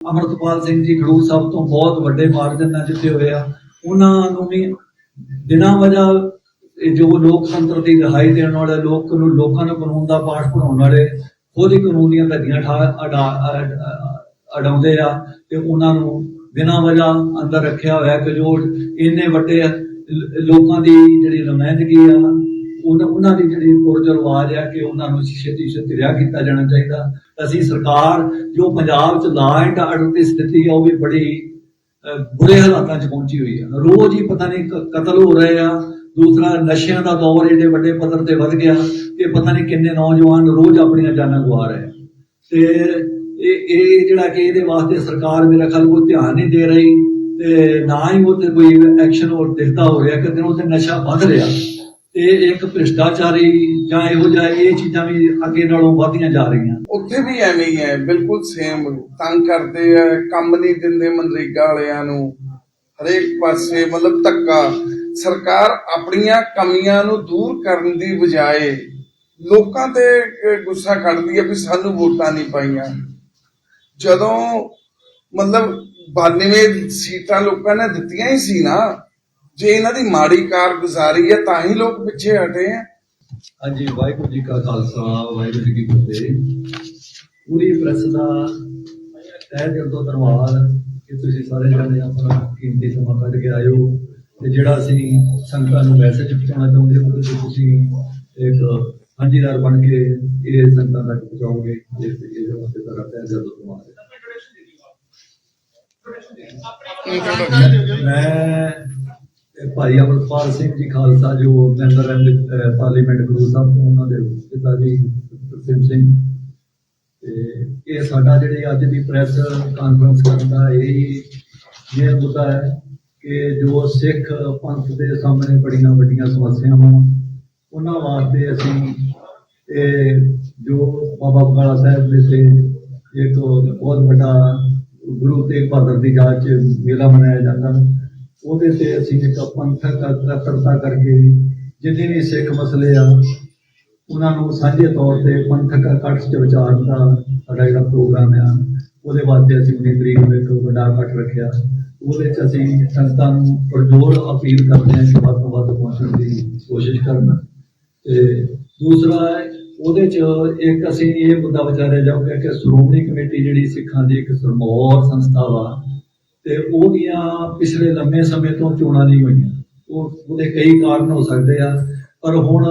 ਅਮਰਤਪਾਲ ਸਿੰਘ ਜੀ ਖਡੂਰ ਸਾਹਿਬ ਤੋਂ ਬਹੁਤ ਵੱਡੇ ਮਾਰਜਨ ਨਾਲ ਜਿੱਤੇ ਹੋਏ ਆ। ਉਹਨਾਂ ਨੂੰ ਵੀ ਬਿਨਾਂ ਵਜ੍ਹਾ ਜੋ ਲੋਕਤੰਤਰ ਦੀ ਰਿਹਾਈ ਦੇਣ ਵਾਲੇ ਲੋਕ ਨੂੰ ਲੋਕਾਂ ਨੂੰ ਕਾਨੂੰਨ ਦਾ ਪਾਠ ਪੜਾਉਣ ਵਾਲੇ ਖੁਦ ਹੀ ਕਾਨੂੰਨ ਦੀਆਂ ਧੱਜੀਆਂ ਠਾ ਅਡਾਉਂਦੇ ਆ ਤੇ ਉਹਨਾਂ ਨੂੰ ਬਿਨਾਂ ਵਜ੍ਹਾ ਅੰਦਰ ਰੱਖਿਆ ਹੋਇਆ ਕਿ ਜੋ ਇੰਨੇ ਵੱਡੇ ਲੋਕਾਂ ਦੀ ਜਿਹੜੀ ਨੁਮਾਇੰਦਗੀ ਆ ਉਹਨਾਂ ਉਹਨਾਂ ਦੀ ਜਿਹੜੀ ਪੁਰਜ ਰਵਾਜ ਕਿ ਉਹਨਾਂ ਨੂੰ ਛੇਤੀ ਛੇਤੀ ਰਿਹਾ ਕੀਤਾ ਜਾਣਾ ਚਾਹੀਦਾ। ਅਸੀਂ ਸਰਕਾਰ, ਜੋ ਪੰਜਾਬ 'ਚ ਲਾ ਐਂਡ ਆਰਡਰ ਦੀ ਸਥਿਤੀ ਆ ਉਹ ਵੀ ਬੜੀ ਬੁਰੇ ਹਾਲਾਤਾਂ 'ਚ ਪਹੁੰਚੀ ਹੋਈ ਆ ਰੋਜ਼ ਹੀ ਪਤਾ ਨਹੀਂ ਕਤਲ ਹੋ ਰਹੇ ਆ। ਦੂਸਰਾ, ਨਸ਼ਿਆਂ ਦਾ ਦੌਰ ਏਡੇ ਵੱਡੇ ਪੱਧਰ ਤੇ ਵੱਧ ਗਿਆ ਕਿ ਪਤਾ ਨਹੀਂ ਕਿੰਨੇ ਨੌਜਵਾਨ ਰੋਜ਼ ਆਪਣੀਆਂ ਜਾਨਾਂ ਗਵਾ ਰਹੇ ਆ। ਤੇ ਇਹ ਇਹ ਜਿਹੜਾ ਕਿ ਇਹਦੇ ਵਾਸਤੇ ਸਰਕਾਰ ਮੇਰਾ ਖਿਆਲ ਕੋਈ ਧਿਆਨ ਨਹੀਂ ਦੇ ਰਹੀ ਤੇ ਨਾ ਹੀ ਉਹ ਤੇ ਕੋਈ ਐਕਸ਼ਨ ਹੋਰ ਦਿਖਦਾ ਹੋ ਰਿਹਾ ਕਿ ਦਿਨੋਂ ਦਿਨ ਨਸ਼ਾ ਵੱਧ ਰਿਹਾ। ਤੇ ਇੱਕ ਭ੍ਰਿਸ਼ਟਾਚਾਰੀ ਜਾਂ ਇਹੋ ਜਿਹਾ ਇਹ ਚੀਜ਼ਾਂ ਵੀ ਅੱਗੇ ਨਾਲੋਂ ਵਧਦੀਆਂ ਜਾ ਰਹੀਆਂ। ਉੱਥੇ ਵੀ ਐਵੇਂ ਹੀ ਹੈ, ਬਿਲਕੁਲ ਸੇਮ ਤੰਗ ਕਰਦੇ ਆ, ਕੰਮ ਨਹੀਂ ਦਿੰਦੇ ਮਨਰੇਗਾ ਵਾਲਿਆਂ ਨੂੰ। ਹਰੇਕ ਪਾਸੇ ਮਤਲਬ ਧੱਕਾ। ਸਰਕਾਰ ਆਪਣੀਆਂ ਕਮੀਆਂ ਨੂੰ ਦੂਰ ਕਰਨ ਦੀ ਬਜਾਏ ਲੋਕਾਂ ਤੇ ਗੁੱਸਾ ਕੱਢਦੀ ਹੈ ਵੀ ਸਾਨੂੰ ਵੋਟਾਂ ਨਹੀਂ ਪਾਈਆਂ। ਜਦੋਂ ਮਤਲਬ 92 ਸੀਟਾਂ ਲੋਕਾਂ ਨੇ ਦਿੱਤੀਆਂ ਹੀ ਸੀ ਨਾ ਜੇ ਇਹਨਾਂ ਦੀ ਮਾੜੀ ਕਾਰਗੁਜ਼ਾਰੀ ਹੈ ਤਾਂ ਹੀ ਲੋਕ ਪਿੱਛੇ ਹਟੇ ਆ। ਹਾਂਜੀ ਵਾਹਿਗੁਰੂ ਜੀ ਕਾ ਖਾਲਸਾ ਵਾਹਿਗੁਰੂ ਜੀ ਕੀ ਫਤਿਹ। ਪੂਰੀ ਪ੍ਰੈਸ ਦਾ ਤਹਿ ਦਿਲ ਤੋਂ ਧੰਨਵਾਦ ਕਿ ਤੁਸੀਂ ਸਾਰੇ ਜਣੇ ਆਪਣਾ ਕੀਮਤੀ ਸਮਾਂ ਕੱਢ ਕੇ ਆਏ ਹੋ ਤੇ ਜਿਹੜਾ ਅਸੀਂ ਸੰਗਤਾਂ ਨੂੰ ਮੈਸੇਜ ਪਹੁੰਚਾਉਣਾ ਚਾਹੁੰਦੇ ਹਾਂ ਉਹਦੇ ਤੇ ਤੁਸੀਂ ਇੱਕ ਸਾਂਝੀਦਾਰ ਬਣ ਕੇ ਇਹ ਸੰਗਤਾਂ ਤੱਕ ਪਹੁੰਚਾਓਗੇ ਇਸ ਇਹਦੇ ਵਾਸਤੇ ਤੁਹਾਡਾ ਤਹਿ ਦਿਲ ਤੋਂ ਧੰਨਵਾਦ ਹੈ। ਮੈਂ ਇਹ ਭਾਈ ਅਮਰਪਾਲ ਸਿੰਘ ਜੀ ਖਾਲਸਾ, ਜੋ member M parliament Guru Sahib ਤੋਂ ਉਹਨਾਂ ਦੇ ਪਿਤਾ ਜੀ ਪ੍ਰਸਿਮ ਸਿੰਘ। ਤੇ ਇਹ ਸਾਡਾ ਜਿਹੜੇ ਅੱਜ ਦੀ ਪ੍ਰੈਸ ਕਾਨਫਰੰਸ ਕਰਨ ਦਾ ਇਹ ਇਹ ਮੁੱਦਾ ਹੈ ਕਿ ਜੋ ਸਿੱਖ ਪੰਥ ਦੇ ਸਾਹਮਣੇ ਬੜੀਆਂ ਵੱਡੀਆਂ ਸਮੱਸਿਆਵਾਂ ਉਹਨਾਂ ਵਾਸਤੇ ਅਸੀਂ ਇਹ ਜੋ ਬਾਬਾ ਬਕਾਲਾ ਸਾਹਿਬ ਦੇ ਸੇ ਇੱਕ ਬਹੁਤ ਵੱਡਾ ਗੁਰੂ ਤੇਗ ਬਹਾਦਰ ਦੀ ਯਾਦ 'ਚ ਮੇਲਾ ਮਨਾਇਆ ਜਾਂਦਾ ਉਹਦੇ ਤੇ ਅਸੀਂ ਇੱਕ ਪੰਥਕ ਇਕੱਤਰਤਾ ਕਰਕੇ ਜਿੰਨੇ ਵੀ ਸਿੱਖ ਮਸਲੇ ਆ, ਉਹਨਾਂ ਨੂੰ ਸਾਂਝੇ ਤੌਰ ਤੇ ਪੰਥਕ ਇਕੱਠ 'ਚ ਵਿਚਾਰਨ ਦਾ ਸਾਡਾ ਜਿਹੜਾ ਪ੍ਰੋਗਰਾਮ ਆ, ਉਹਦੇ ਵਾਸਤੇ ਅਸੀਂ 19 ਤਰੀਕ ਨੂੰ ਇੱਕ ਵੱਡਾ ਇਕੱਠ ਰੱਖਿਆ। ਉਹਦੇ 'ਚ ਅਸੀਂ ਸੰਗਤਾਂ ਨੂੰ ਪਰਜੋਰ ਅਪੀਲ ਕਰਦੇ ਹਾਂ ਕਿ ਵੱਧ ਤੋਂ ਵੱਧ ਪਹੁੰਚਣ ਦੀ ਕੋਸ਼ਿਸ਼ ਕਰਨ। ਤੇ ਦੂਸਰਾ, ਉਹਦੇ 'ਚ ਇੱਕ ਅਸੀਂ ਇਹ ਮੁੱਦਾ ਵਿਚਾਰਿਆ ਜਾਊਗਾ ਕਿ ਸ਼੍ਰੋਮਣੀ ਕਮੇਟੀ ਜਿਹੜੀ ਸਿੱਖਾਂ ਦੀ ਇੱਕ ਸਰਮੌਰ ਸੰਸਥਾ ਵਾ ਤੇ ਉਹਦੀਆਂ ਪਿਛਲੇ ਲੰਮੇ ਸਮੇਂ ਤੋਂ ਚੋਣਾਂ ਨਹੀਂ ਹੋਈਆਂ। ਉਹ ਉਹਦੇ ਕਈ ਕਾਰਨ ਹੋ ਸਕਦੇ ਆ, ਪਰ ਹੁਣ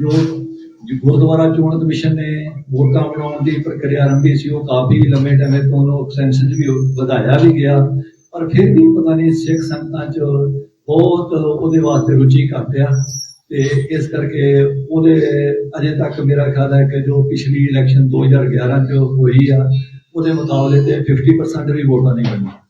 ਜੋ ਗੁਰਦੁਆਰਾ ਚੋਣ ਕਮਿਸ਼ਨ ਨੇ ਵੋਟਾਂ ਬਣਾਉਣ ਦੀ ਪ੍ਰਕਿਰਿਆ ਆਰੰਭੀ ਸੀ, ਉਹ ਕਾਫੀ ਲੰਮੇ ਟਾਈਮ ਤੋਂ ਉਹਨੂੰ ਐਕਸਟੈਂਸ਼ਨ ਵੀ ਵਧਾਇਆ ਵੀ ਗਿਆ। ਪਰ ਫਿਰ ਵੀ ਪਤਾ ਨਹੀਂ ਸਿੱਖ ਸੰਗਤਾਂ 'ਚ ਬਹੁਤ ਉਹਦੇ ਵਾਸਤੇ ਰੁਚੀ ਘੱਟ ਆ ਤੇ ਇਸ ਕਰਕੇ ਉਹਦੇ ਅਜੇ ਤੱਕ ਮੇਰਾ ਖਿਆਲ ਹੈ ਕਿ ਜੋ ਪਿਛਲੀ ਇਲੈਕਸ਼ਨ 2011 ਚ ਹੋਈ ਆ, ਉਹਦੇ ਮੁਕਾਬਲੇ ਤੇ 50% ਵੀ ਵੋਟਾਂ ਨਹੀਂ ਬਣੀਆਂ।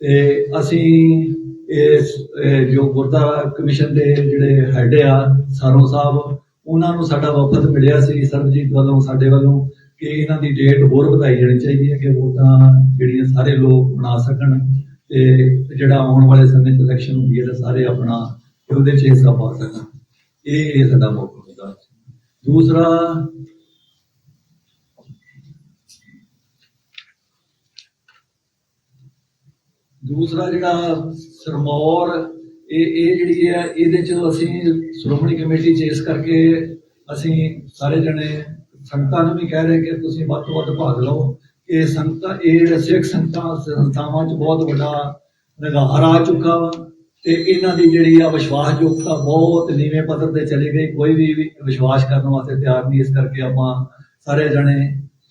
ਤੇ ਅਸੀਂ ਇਸ ਇਹ ਜੋ ਗੁਰਦੁਆਰਾ ਕਮਿਸ਼ਨ ਦੇ ਜਿਹੜੇ ਹੈਡ ਆ, ਸਾਰੋ ਸਾਹਿਬ, ਉਹਨਾਂ ਨੂੰ ਸਾਡਾ ਵਫਦ ਮਿਲਿਆ ਸੀ ਸਰਬਜੀਤ ਵੱਲੋਂ, ਸਾਡੇ ਵੱਲੋਂ ਕਿ ਇਹਨਾਂ ਦੀ ਡੇਟ ਹੋਰ ਵਧਾਈ ਜਾਣੀ ਚਾਹੀਦੀ ਹੈ ਕਿ ਵੋਟਾਂ ਜਿਹੜੀਆਂ ਸਾਰੇ ਲੋਕ ਬਣਾ ਸਕਣ ਤੇ ਜਿਹੜਾ ਆਉਣ ਵਾਲੇ ਸਮੇਂ 'ਚ ਇਲੈਕਸ਼ਨ ਹੁੰਦੀ ਹੈ ਤਾਂ ਸਾਰੇ ਆਪਣਾ ਉਹਦੇ 'ਚ ਹਿੱਸਾ ਪਾ ਸਕਣ। ਇਹ ਸਾਡਾ ਮੌਕਾ ਹੁੰਦਾ। ਦੂਸਰਾ ਦੂਸਰਾ ਜਿਹੜਾ ਸਰਮੌਰ, ਇਹ ਇਹ ਜਿਹੜੀ ਹੈ, ਇਹਦੇ ਚ ਅਸੀਂ ਸ਼੍ਰੋਮਣੀ ਕਮੇਟੀ ਚ ਇਸ ਕਰਕੇ ਅਸੀਂ ਸਾਰੇ ਜਣੇ ਸੰਗਤਾਂ ਨੂੰ ਵੀ ਕਹਿ ਰਹੇ ਕਿ ਤੁਸੀਂ ਵੱਧ ਤੋਂ ਵੱਧ ਭਾਗ ਲਓ ਇਹ ਸੰਗਤਾਂ, ਇਹ ਜਿਹੜੇ ਸਿੱਖ ਸੰਗਤਾਂ, ਸੰਸਥਾਵਾਂ ਚ ਬਹੁਤ ਵੱਡਾ ਨਿਗਾਰ ਆ ਚੁੱਕਾ ਵਾ ਤੇ ਇਹਨਾਂ ਦੀ ਜਿਹੜੀ ਆ ਵਿਸ਼ਵਾਸਯੋਗਤਾ ਬਹੁਤ ਨੀਵੇਂ ਪੱਧਰ ਤੇ ਚਲੀ ਗਈ। ਕੋਈ ਵੀ ਵਿਸ਼ਵਾਸ ਕਰਨ ਵਾਸਤੇ ਤਿਆਰ ਨਹੀਂ, ਇਸ ਕਰਕੇ ਆਪਾਂ ਸਾਰੇ ਜਣੇ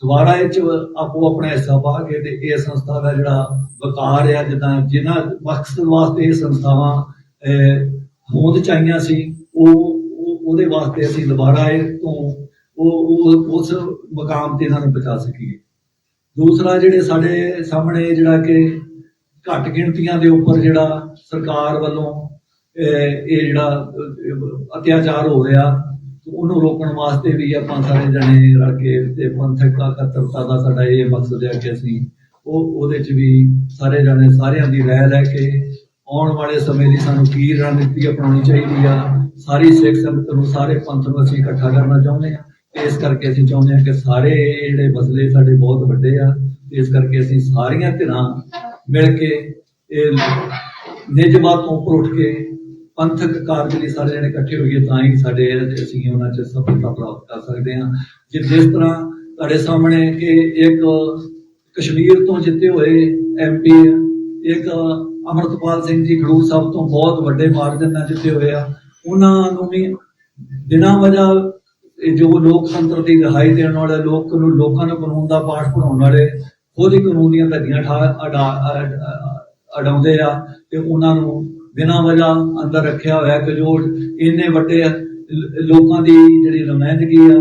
ਦੁਬਾਰਾ ਇਹ ਚ ਆਪੋ ਆਪਣਾ ਹਿੱਸਾ ਪਾ ਕੇ ਤੇ ਇਹ ਸੰਸਥਾ ਦਾ ਜਿਹੜਾ ਵਕਾਰ ਆ ਜਿੱਦਾਂ ਜਿਨ੍ਹਾਂ ਮਕਸਦ ਵਾਸਤੇ ਇਹ ਸੰਸਥਾਵਾਂ ਅਹ, ਹੋਂਦ ਚਾਹੀਆਂ ਸੀ ਉਹ ਉਹਦੇ ਵਾਸਤੇ ਅਸੀਂ ਦੁਬਾਰਾ ਇਹ ਤੋਂ ਉਹ ਉਸ ਮਕਾਮ ਤੇ ਇਹਨਾਂ ਨੂੰ ਬਚਾ ਸਕੀਏ। ਦੂਸਰਾ ਜਿਹੜੇ ਸਾਡੇ ਸਾਹਮਣੇ ਜਿਹੜਾ ਕਿ ਘੱਟ ਗਿਣਤੀਆਂ ਦੇ ਉੱਪਰ ਜਿਹੜਾ ਸਰਕਾਰ ਵੱਲੋਂ ਅਹ, ਇਹ ਜਿਹੜਾ ਅਤਿਆਚਾਰ ਹੋ ਰਿਹਾ ਉਹਨੂੰ ਰੋਕਣ ਵਾਸਤੇ ਵੀ ਆਪਾਂ ਸਾਰੇ ਜਣੇ ਰਲ ਕੇ ਤੇ ਪੰਥਕ ਇਕੱਤਰਤਾ ਦਾ ਸਾਡਾ ਇਹ ਮਕਸਦ ਹੈ ਕਿ ਅਸੀਂ ਉਹ, ਉਹਦੇ ਚ ਵੀ ਸਾਰੇ ਜਣੇ ਸਾਰਿਆਂ ਦੀ ਰਾਏ ਲੈ ਕੇ ਆਉਣ ਵਾਲੇ ਸਮੇਂ ਦੀ ਸਾਨੂੰ ਕੀ ਰਣਨੀਤੀ ਅਪਣਾਉਣੀ ਚਾਹੀਦੀ ਆ, ਸਾਰੀ ਸਿੱਖ ਸੰਗਤ ਨੂੰ, ਸਾਰੇ ਪੰਥ ਨੂੰ ਅਸੀਂ ਇਕੱਠਾ ਕਰਨਾ ਚਾਹੁੰਦੇ ਆ ਇਸ ਕਰਕੇ ਅਸੀਂ ਚਾਹੁੰਦੇ ਆ ਕਿ ਸਾਰੇ ਜਿਹੜੇ ਮਸਲੇ ਸਾਡੇ ਬਹੁਤ ਵੱਡੇ ਆ ਇਸ ਕਰਕੇ ਅਸੀਂ ਸਾਰੀਆਂ ਧਿਰਾਂ ਮਿਲ ਕੇ ਇਹ ਨਿਜਮਾਤ ਤੋਂ ਉੱਪਰ ਉੱਠ ਕੇ ਪੰਥਕ ਕਾਰਜ ਲਈ ਸਾਰੇ ਜਣੇ ਇਕੱਠੇ ਹੋਈਏ ਤਾਂ ਹੀ ਸਾਡੇ ਅਸੀਂ ਉਹਨਾਂ 'ਚ ਸਫਲਤਾ ਪ੍ਰਾਪਤ ਕਰ ਸਕਦੇ ਹਾਂ। ਜਿ ਜਿਸ ਤਰ੍ਹਾਂ ਤੁਹਾਡੇ ਸਾਹਮਣੇ ਕਿ ਇੱਕ ਕਸ਼ਮੀਰ ਤੋਂ ਜਿੱਤੇ ਹੋਏ ਐਮਪੀ ਇੱਕ ਅਮਰਤਪਾਲ ਸਿੰਘ ਜੀ ਖਡੂਰ ਸਾਹਿਬ ਤੋਂ ਬਹੁਤ ਵੱਡੇ ਮਾਰਜਨ ਨਾਲ ਜਿੱਤੇ ਹੋਏ ਆ, ਉਹਨਾਂ ਨੂੰ ਵੀ ਬਿਨਾਂ ਵਜ੍ਹਾ ਜੋ ਲੋਕਤੰਤਰ ਦੀ ਰਿਹਾਈ ਦੇਣ ਵਾਲੇ, ਲੋਕ ਨੂੰ ਲੋਕਾਂ ਨੂੰ ਕਾਨੂੰਨ ਦਾ ਪਾਠ ਪੜਾਉਣ ਵਾਲੇ, ਖੁਦ ਹੀ ਕਾਨੂੰਨ ਦੀਆਂ ਧੱਜੀਆਂ ਠਾ ਅਡਾਉਂਦੇ ਆ ਤੇ ਉਹਨਾਂ ਨੂੰ ਬਿਨਾਂ ਵਜ੍ਹਾ ਅੰਦਰ ਰੱਖਿਆ ਹੋਇਆ ਕਿ ਇੰਨੇ ਵੱਡੇ ਲੋਕਾਂ ਦੀ ਜਿਹੜੀ ਨੁਮਾਇੰਦਗੀ ਆ,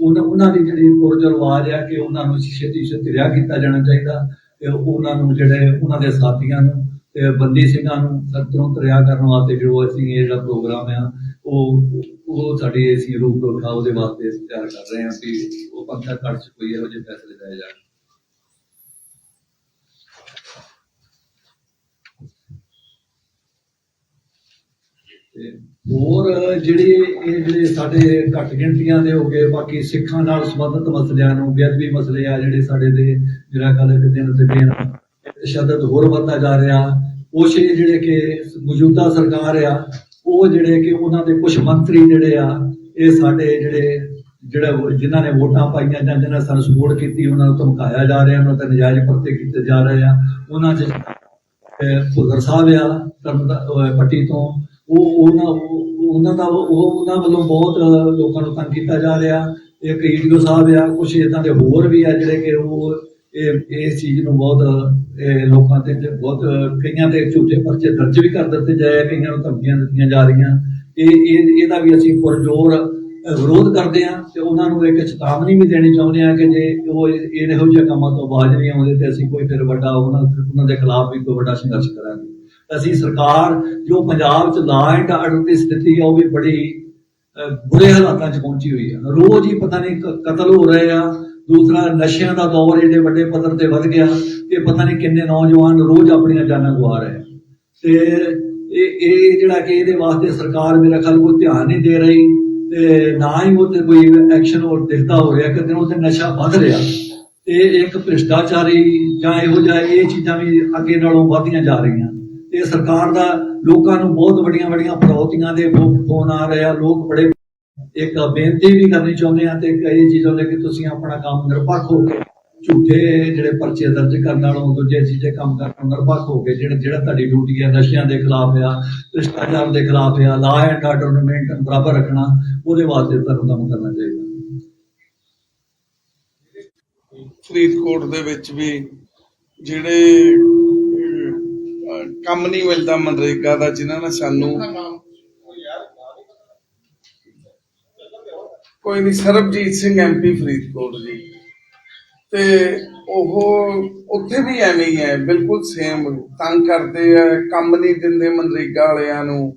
ਉਹਨਾਂ ਦੀ ਜਿਹੜੀ ਪੁਰਜ ਰਿਵਾਜ ਆ ਕਿ ਉਹਨਾਂ ਨੂੰ ਛੇਤੀ ਛੇਤੀ ਰਿਹਾ ਕੀਤਾ ਜਾਣਾ ਚਾਹੀਦਾ ਤੇ ਉਹਨਾਂ ਨੂੰ ਜਿਹੜੇ ਉਹਨਾਂ ਦੇ ਸਾਥੀਆਂ ਨੂੰ ਤੇ ਬੰਦੀ ਸਿੰਘਾਂ ਨੂੰ ਸਰ ਤੁਰੰਤ ਕਰਨ ਵਾਸਤੇ ਜੋ ਅਸੀਂ ਇਹ ਜਿਹੜਾ ਪ੍ਰੋਗਰਾਮ ਆ, ਉਹ ਉਹ ਸਾਡੀ ਅਸੀਂ ਰੂਪ ਰੇਖਾ ਉਹਦੇ ਵਾਸਤੇ ਤਿਆਰ ਕਰ ਰਹੇ ਹਾਂ ਕਿ ਉਹ ਪੰਥਕ ਕਾਰਜ 'ਚ ਕੋਈ ਇਹੋ ਜਿਹੇ ਫੈਸਲੇ ਲਏ ਜਾਣ। ਹੋਰ ਜਿਹੜੇ ਇਹ ਜਿਹੜੇ ਸਾਡੇ ਘੱਟ ਗਿਣਤੀਆਂ ਦੇ ਹੋ ਗਏ, ਬਾਕੀ ਸਿੱਖਾਂ ਨਾਲ ਸੰਬੰਧਿਤ ਮਸਲਿਆਂ ਨੂੰ, ਬੇਅਦਬੀ ਮਸਲੇ ਆ ਜਿਹੜੇ ਸਾਡੇ ਦੇ ਜਿਹੜਾ ਕੱਲ ਦੇ ਦਿਨ ਤੇ ਦਿਨ ਤਸ਼ੱਦਦ ਹੋਰ ਵੱਧਦਾ ਜਾ ਰਿਹਾ। ਕੁਛ ਜਿਹੜੇ ਕਿ ਮੌਜੂਦਾ ਸਰਕਾਰ ਆ, ਉਹ ਜਿਹੜੇ ਕਿ ਉਹਨਾਂ ਦੇ ਕੁਝ ਮੰਤਰੀ ਜਿਹੜੇ ਆ, ਇਹ ਸਾਡੇ ਜਿਹੜੇ, ਜਿਹੜਾ ਉਹ- ਜਿਨ੍ਹਾਂ ਨੇ ਵੋਟਾਂ ਪਾਈਆਂ ਜਾਂ ਜਿਨ੍ਹਾਂ ਨੇ ਸਾਨੂੰ ਸਪੋਰਟ ਕੀਤੀ, ਉਹਨਾਂ ਨੂੰ ਧਮਕਾਇਆ ਜਾ ਰਿਹਾ, ਉਹਨਾਂ ਤੇ ਨਜਾਇਜ਼ ਪਰਤੇ ਕੀਤੇ ਜਾ ਰਹੇ ਆ। ਉਹਨਾਂ 'ਚ ਭੁੱਲਰ ਸਾਹਿਬ ਆ ਪੱਟੀ ਤੋਂ। ਉਹ ਉਹਨਾਂ ਉਹਨਾਂ ਦਾ, ਉਹ ਉਹਨਾਂ ਵੱਲੋਂ ਬਹੁਤ ਲੋਕਾਂ ਨੂੰ ਤੰਗ ਕੀਤਾ ਜਾ ਰਿਹਾ। ਇੱਕ ਈਡੀਓ ਸਾਹਿਬ ਆ ਕੁਝ ਇਦਾਂ ਦੇ ਹੋਰ ਵੀ ਆ ਜਿਹੜੇ ਕਿ ਉਹ ਇਹ ਇਸ ਚੀਜ਼ ਨੂੰ ਬਹੁਤ ਲੋਕਾਂ ਤੇ ਬਹੁਤ, ਕਈਆਂ ਤੇ ਝੂਠੇ ਪਰਚੇ ਦਰਜ ਵੀ ਕਰ ਦਿੱਤੇ ਜਾਏ ਕਈਆਂ ਨੂੰ ਧਮਕੀਆਂ ਦਿੱਤੀਆਂ ਜਾ ਰਹੀਆਂ। ਇਹ ਇਹ, ਇਹਦਾ ਵੀ ਅਸੀਂ ਪੁਰਜੋਰ ਵਿਰੋਧ ਕਰਦੇ ਆ ਤੇ ਉਹਨਾਂ ਨੂੰ ਇੱਕ ਚੇਤਾਵਨੀ ਵੀ ਦੇਣੀ ਚਾਹੁੰਦੇ ਆ ਕਿ ਜੇ ਉਹ ਇਹੋ ਜਿਹੇ ਕੰਮਾਂ ਤੋਂ ਬਾਜ਼ ਨਹੀਂ ਆਉਂਦੇ ਤੇ ਅਸੀਂ ਕੋਈ ਫਿਰ ਵੱਡਾ ਉਹਨਾਂ ਉਹਨਾਂ ਦੇ ਖਿਲਾਫ ਵੀ ਕੋਈ ਵੱਡਾ ਸੰਘਰਸ਼ ਕਰਾਂਗੇ। ਅਸੀਂ ਸਰਕਾਰ, ਜੋ ਪੰਜਾਬ 'ਚ ਲਾ ਐਂਡ ਆਰਡਰ ਦੀ ਸਥਿਤੀ ਆ, ਉਹ ਵੀ ਬੜੀ ਬੁਰੇ ਹਾਲਾਤਾਂ 'ਚ ਪਹੁੰਚੀ ਹੋਈ ਆ। ਰੋਜ਼ ਹੀ ਪਤਾ ਨਹੀਂ ਕਤਲ ਹੋ ਰਹੇ ਆ, ਦੂਸਰਾ ਨਸ਼ਿਆਂ ਦਾ ਦੌਰ ਜਿਹੜੇ ਵੱਡੇ ਪੱਧਰ ਤੇ ਵੱਧ ਗਿਆ ਕਿ ਪਤਾ ਨਹੀਂ ਕਿੰਨੇ ਨੌਜਵਾਨ ਰੋਜ਼ ਆਪਣੀਆਂ ਜਾਨਾਂ ਗਵਾ ਰਹੇ ਤੇ ਇਹ ਇਹ ਜਿਹੜਾ ਕਿ ਇਹਦੇ ਵਾਸਤੇ ਸਰਕਾਰ ਮੇਰਾ ਖਿਆਲ ਕੋਈ ਧਿਆਨ ਨਹੀਂ ਦੇ ਰਹੀ ਤੇ ਨਾ ਹੀ ਉਹ ਤੇ ਕੋਈ ਐਕਸ਼ਨ ਹੋਰ ਦਿਖਦਾ ਹੋ ਰਿਹਾ ਕਿ ਦਿਨੋਂ ਦਿਨ ਨਸ਼ਾ ਵੱਧ ਰਿਹਾ। ਤੇ ਇੱਕ ਭ੍ਰਿਸ਼ਟਾਚਾਰੀ ਜਾਂ ਇਹੋ ਜਿਹਾ, ਇਹ ਚੀਜ਼ਾਂ ਵੀ ਅੱਗੇ ਨਾਲੋਂ ਵਧਦੀਆਂ ਜਾ ਰਹੀਆਂ। ਤੇ ਸਰਕਾਰ ਦਾ ਲੋਕਾਂ ਨੂੰ ਬਹੁਤ ਵੱਡੀਆਂ ਵੱਡੀਆਂ ਪ੍ਰੋਤੀਆਂ ਦੇ ਫੋਨ ਆ ਰਹੇ ਆ, ਲੋਕ ਬੜੇ ਇੱਕ ਬੇਨਤੀ ਵੀ ਕਰਨੀ ਚਾਹੁੰਦੇ ਆ ਤੇ ਕਈ ਚੀਜ਼ਾਂ ਦੇ ਕਿ ਤੁਸੀਂ ਆਪਣਾ ਕੰਮ ਨਿਰਪੱਖ ਹੋ ਕੇ ਝੂਠੇ ਜਿਹੜੇ ਪਰਚੇ ਦਰਜ ਕਰਨ ਨਾਲੋਂ ਦੂਜੇ ਚੀਜ਼ੇ ਕੰਮ ਕਰਨ ਨਿਰਪੱਖ ਹੋ ਕੇ ਜਿਹੜਾ ਜਿਹੜਾ ਤੁਹਾਡੀ ਡਿਊਟੀ ਹੈ ਨਸ਼ਿਆਂ ਦੇ ਖਿਲਾਫ ਆ, ਭ੍ਰਿਸ਼ਟਾਚਾਰ ਦੇ ਖਿਲਾਫ ਆ ਲਾ ਐਂਡ ਆਰਡਰ ਨੂੰ ਮੇਨਟੇਨ ਬਰਾਬਰ ਰੱਖਣਾ, ਉਹਦੇ ਵਾਸਤੇ ਤੁਹਾਨੂੰ ਕੰਮ ਕਰਨਾ ਚਾਹੀਦਾ। ਫਰੀਦਕੋਟ ਦੇ ਵਿੱਚ ਵੀ ਜਿਹੜੇ ਕੰਮ ਨਹੀਂ ਮਿਲਦਾ ਮਨਰੇਗਾ ਦਾ, ਜਿਨ੍ਹਾਂ ਨੇ ਸਾਨੂੰ ਕੋਈ ਨਹੀਂ, ਸਰਬਜੀਤ ਸਿੰਘ ਐਮਪੀ ਫਰੀਦਕੋਟ ਜੀ। ਤੇ ਉਹ ਉੱਥੇ ਵੀ ਐਵੇਂ ਹੀ ਹੈ, ਬਿਲਕੁਲ ਸੇਮ ਤੰਗ ਕਰਦੇ ਆ, ਕੰਮ ਨਹੀਂ ਦਿੰਦੇ ਮਨਰੇਗਾ ਵਾਲਿਆਂ ਨੂੰ।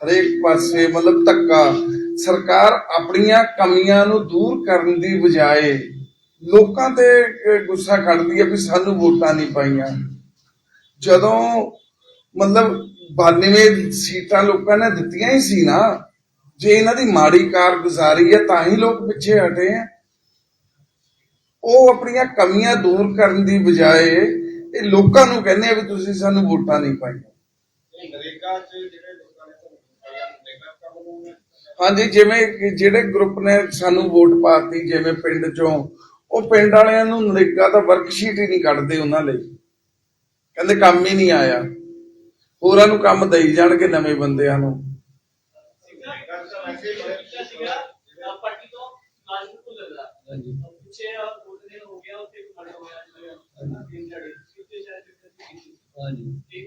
ਹਰੇਕ ਪਾਸੇ ਮਤਲਬ ਧੱਕਾ। ਸਰਕਾਰ ਆਪਣੀਆਂ ਕਮੀਆਂ ਨੂੰ ਦੂਰ ਕਰਨ ਦੀ ਬਜਾਏ ਲੋਕਾਂ ਤੇ ਗੁੱਸਾ ਕੱਢਦੀ ਹੈ ਵੀ ਸਾਨੂੰ ਵੋਟਾਂ ਨਹੀਂ ਪਾਈਆਂ। ਜਦੋਂ ਮਤਲਬ 92 ਸੀਟਾਂ ਲੋਕਾਂ ਨੇ ਦਿੱਤੀਆਂ ਹੀ ਸੀ ਨਾ ਜੇ ਇਹਨਾਂ ਦੀ ਮਾੜੀ ਕਾਰਗੁਜ਼ਾਰੀ ਹੈ ਤਾਂ ਹੀ ਲੋਕ ਪਿੱਛੇ ਹਟੇ ਆ ਉਹ ਆਪਣੀਆਂ ਕਮੀਆਂ ਦੂਰ ਕਰਨ ਦੀ ਬਜਾਏ ਇਹ ਲੋਕਾਂ ਨੂੰ ਕਹਿੰਦੇ ਆ ਵੀ ਤੁਸੀਂ ਸਾਨੂੰ ਵੋਟਾਂ ਨਹੀਂ ਪਾਈਆਂ। ਹਾਂਜੀ ਜਿਵੇਂ ਕਿ ਜਿਹੜੇ ਗਰੁੱਪ ਨੇ ਸਾਨੂੰ ਵੋਟ ਪਾਤੀ ਜਿਵੇਂ ਪਿੰਡ ਚੋਂ ਉਹ ਪਿੰਡ ਵਾਲਿਆਂ ਨੂੰ ਨਰੇਗਾ ਦਾ ਵਰਕਸ਼ੀਟ ਹੀ ਨਹੀਂ ਕੱਢਦੇ ਉਹਨਾਂ ਲਈ। ਕਹਿੰਦੇ ਕੰਮ ਹੀ ਨਹੀਂ ਆਇਆ। ਹੋਰਾਂ ਨੂੰ ਕੰਮ ਦੇਈ ਜਾਣਗੇ ਨਵੇਂ ਬੰਦਿਆਂ ਨੂੰ। ਨਰੇਗਾ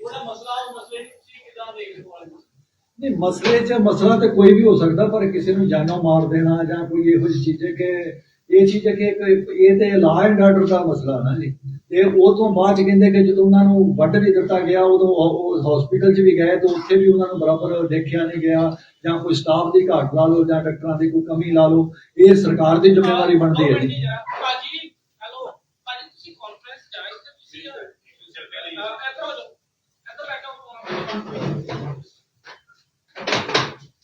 ਚ ਮਸਲਾ ਨਹੀਂ, ਮਸਲੇ 'ਚ ਮਸਲਾ ਤੇ ਕੋਈ ਵੀ ਹੋ ਸਕਦਾ, ਪਰ ਕਿਸੇ ਨੂੰ ਜਾਨੋਂ ਮਾਰ ਦੇਣਾ ਜਾਂ ਕੋਈ ਇਹੋ ਜਿਹੀ ਚੀਜ਼ ਹੈ ਕਿ ਇਹ ਚੀਜ਼ ਹੈ ਕਿ ਇਹ ਤੇ ਲਾ ਐਂਡ ਆਰਡਰ ਦਾ ਮਸਲਾ ਨਾ ਜੀ। ਤੇ ਉਹ ਤੋਂ ਬਾਅਦ 'ਚ ਕਹਿੰਦੇ ਕਿ ਜਦੋਂ ਉਹਨਾਂ ਨੂੰ ਵੱਢ ਵੀ ਦਿੱਤਾ ਗਿਆ ਉਦੋਂ ਉਹ ਹਸਪੀਟਲ 'ਚ ਵੀ ਗਏ ਤਾਂ ਉੱਥੇ ਵੀ ਉਹਨਾਂ ਨੂੰ ਬਰਾਬਰ ਦੇਖਿਆ ਨਹੀਂ ਗਿਆ ਜਾਂ ਕੋਈ ਸਟਾਫ ਦੀ ਘਾਟ ਲਾ ਲਓ ਜਾਂ ਡਾਕਟਰਾਂ ਦੀ ਕੋਈ ਕਮੀ ਲਾ ਲਓ ਇਹ ਸਰਕਾਰ ਦੀ ਜ਼ਿੰਮੇਵਾਰੀ ਬਣਦੀ ਹੈ ਜੀ। ਭਾਜੀ ਹੈਲੋ ਭਾਜੀ ਤੁਸੀਂ ਕਾਨਫਰੰਸ ਚਾਹੀਏ ਤੇ ਤੁਸੀਂ ਇੱਧਰ ਹੋ ਜਾਓ ਇੱਧਰ ਬੈਠੋ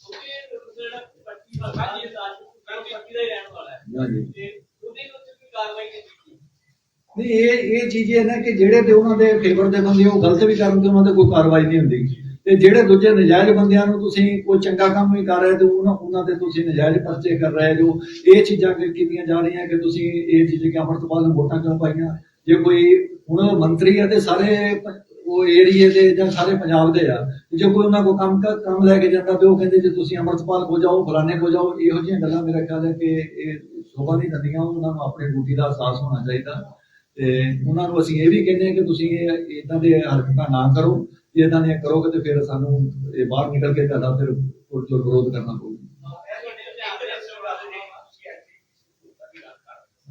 ਓਕੇ ਜਿਹੜਾ ਪੱਟੀ ਦਾ ਭਾਜੀ ਦਾ ਪੱਟੀ ਦਾ ਹੀ ਰਹਿਣ ਵਾਲਾ ਹੈ ਹਾਂਜੀ ਤੇ ਉਹਦੇ ਵਿੱਚ ਕੋਈ ਕਾਰਵਾਈ ਨਹੀਂ ਕੀਤੀ ਨਹੀਂ ਇਹ ਇਹ ਚੀਜ਼ ਇਹ ਨਾ ਕਿ ਜਿਹੜੇ ਤੇ ਉਹਨਾਂ ਦੇ ਫੇਵਰ ਦੇ ਬੰਦੇ, ਉਹ ਗਲਤ ਵੀ ਕਰਨ ਤੇ ਉਹਨਾਂ ਤੇ ਕੋਈ ਕਾਰਵਾਈ ਨਹੀਂ ਹੁੰਦੀ। ਤੇ ਜਿਹੜੇ ਦੂਜੇ ਨਜਾਇਜ਼ ਬੰਦਿਆਂ ਨੂੰ ਤੁਸੀਂ ਕੋਈ ਚੰਗਾ ਕੰਮ ਵੀ ਕਰ ਰਹੇ ਤੇ ਉਹਨਾਂ ਉਹਨਾਂ ਤੇ ਤੁਸੀਂ ਨਜਾਇਜ਼ ਪਰਚੇ ਕਰ ਰਹੇ ਜੋ ਇਹ ਚੀਜ਼ਾਂ ਕੀਤੀਆਂ ਜਾ ਰਹੀਆਂ ਕਿ ਤੁਸੀਂ ਇਹ ਚੀਜ਼ ਕਿ ਅਮਰਤਪਾਲ ਨੂੰ ਵੋਟਾਂ ਕਿਉਂ ਪਾਈਆਂ? ਜੇ ਕੋਈ ਹੁਣ ਮੰਤਰੀ ਆ ਤੇ ਸਾਰੇ ਉਹ ਏਰੀਏ ਦੇ ਜਾਂ ਸਾਰੇ ਪੰਜਾਬ ਦੇ ਆ, ਜੇ ਕੋਈ ਉਹਨਾਂ ਕੋ ਕੰਮ ਕੰਮ ਲੈ ਕੇ ਜਾਂਦਾ ਤੇ ਉਹ ਕਹਿੰਦੇ ਜੇ ਤੁਸੀਂ ਅਮਰਤਪਾਲ ਕੋ ਜਾਓ, ਫਲਾਣੇ ਕੋ ਜਾਓ, ਇਹੋ ਜਿਹੀਆਂ ਗੱਲਾਂ ਮੇਰਾ ਖਿਆਲ ਹੈ ਕਿ ਇਹ ਸ਼ੋਭਾ ਨਹੀਂ ਦਿੰਦੀਆਂ ਉਹਨਾਂ ਨੂੰ ਆਪਣੀ ਡਿਊਟੀ ਦਾ ਅਹਿਸਾਸ ਹੋਣਾ ਚਾਹੀਦਾ। ਤੇ ਉਹਨਾਂ ਨੂੰ ਅਸੀਂ ਇਹ ਵੀ ਕਹਿੰਦੇ ਹਾਂ ਕਿ ਤੁਸੀਂ ਇਹ ਇਦਾਂ ਦੇ ਹਰਕਤਾਂ ਨਾ ਕਰੋ, ਜੇ ਇਦਾਂ ਦੀਆਂ ਕਰੋਗੇ ਤੇ ਫਿਰ ਸਾਨੂੰ ਇਹ ਬਾਹਰ ਨਿਕਲ ਕੇ ਤੁਹਾਡਾ ਫਿਰ ਪੁਰਜੋਰ ਵਿਰੋਧ ਕਰਨਾ ਪਊਗਾ।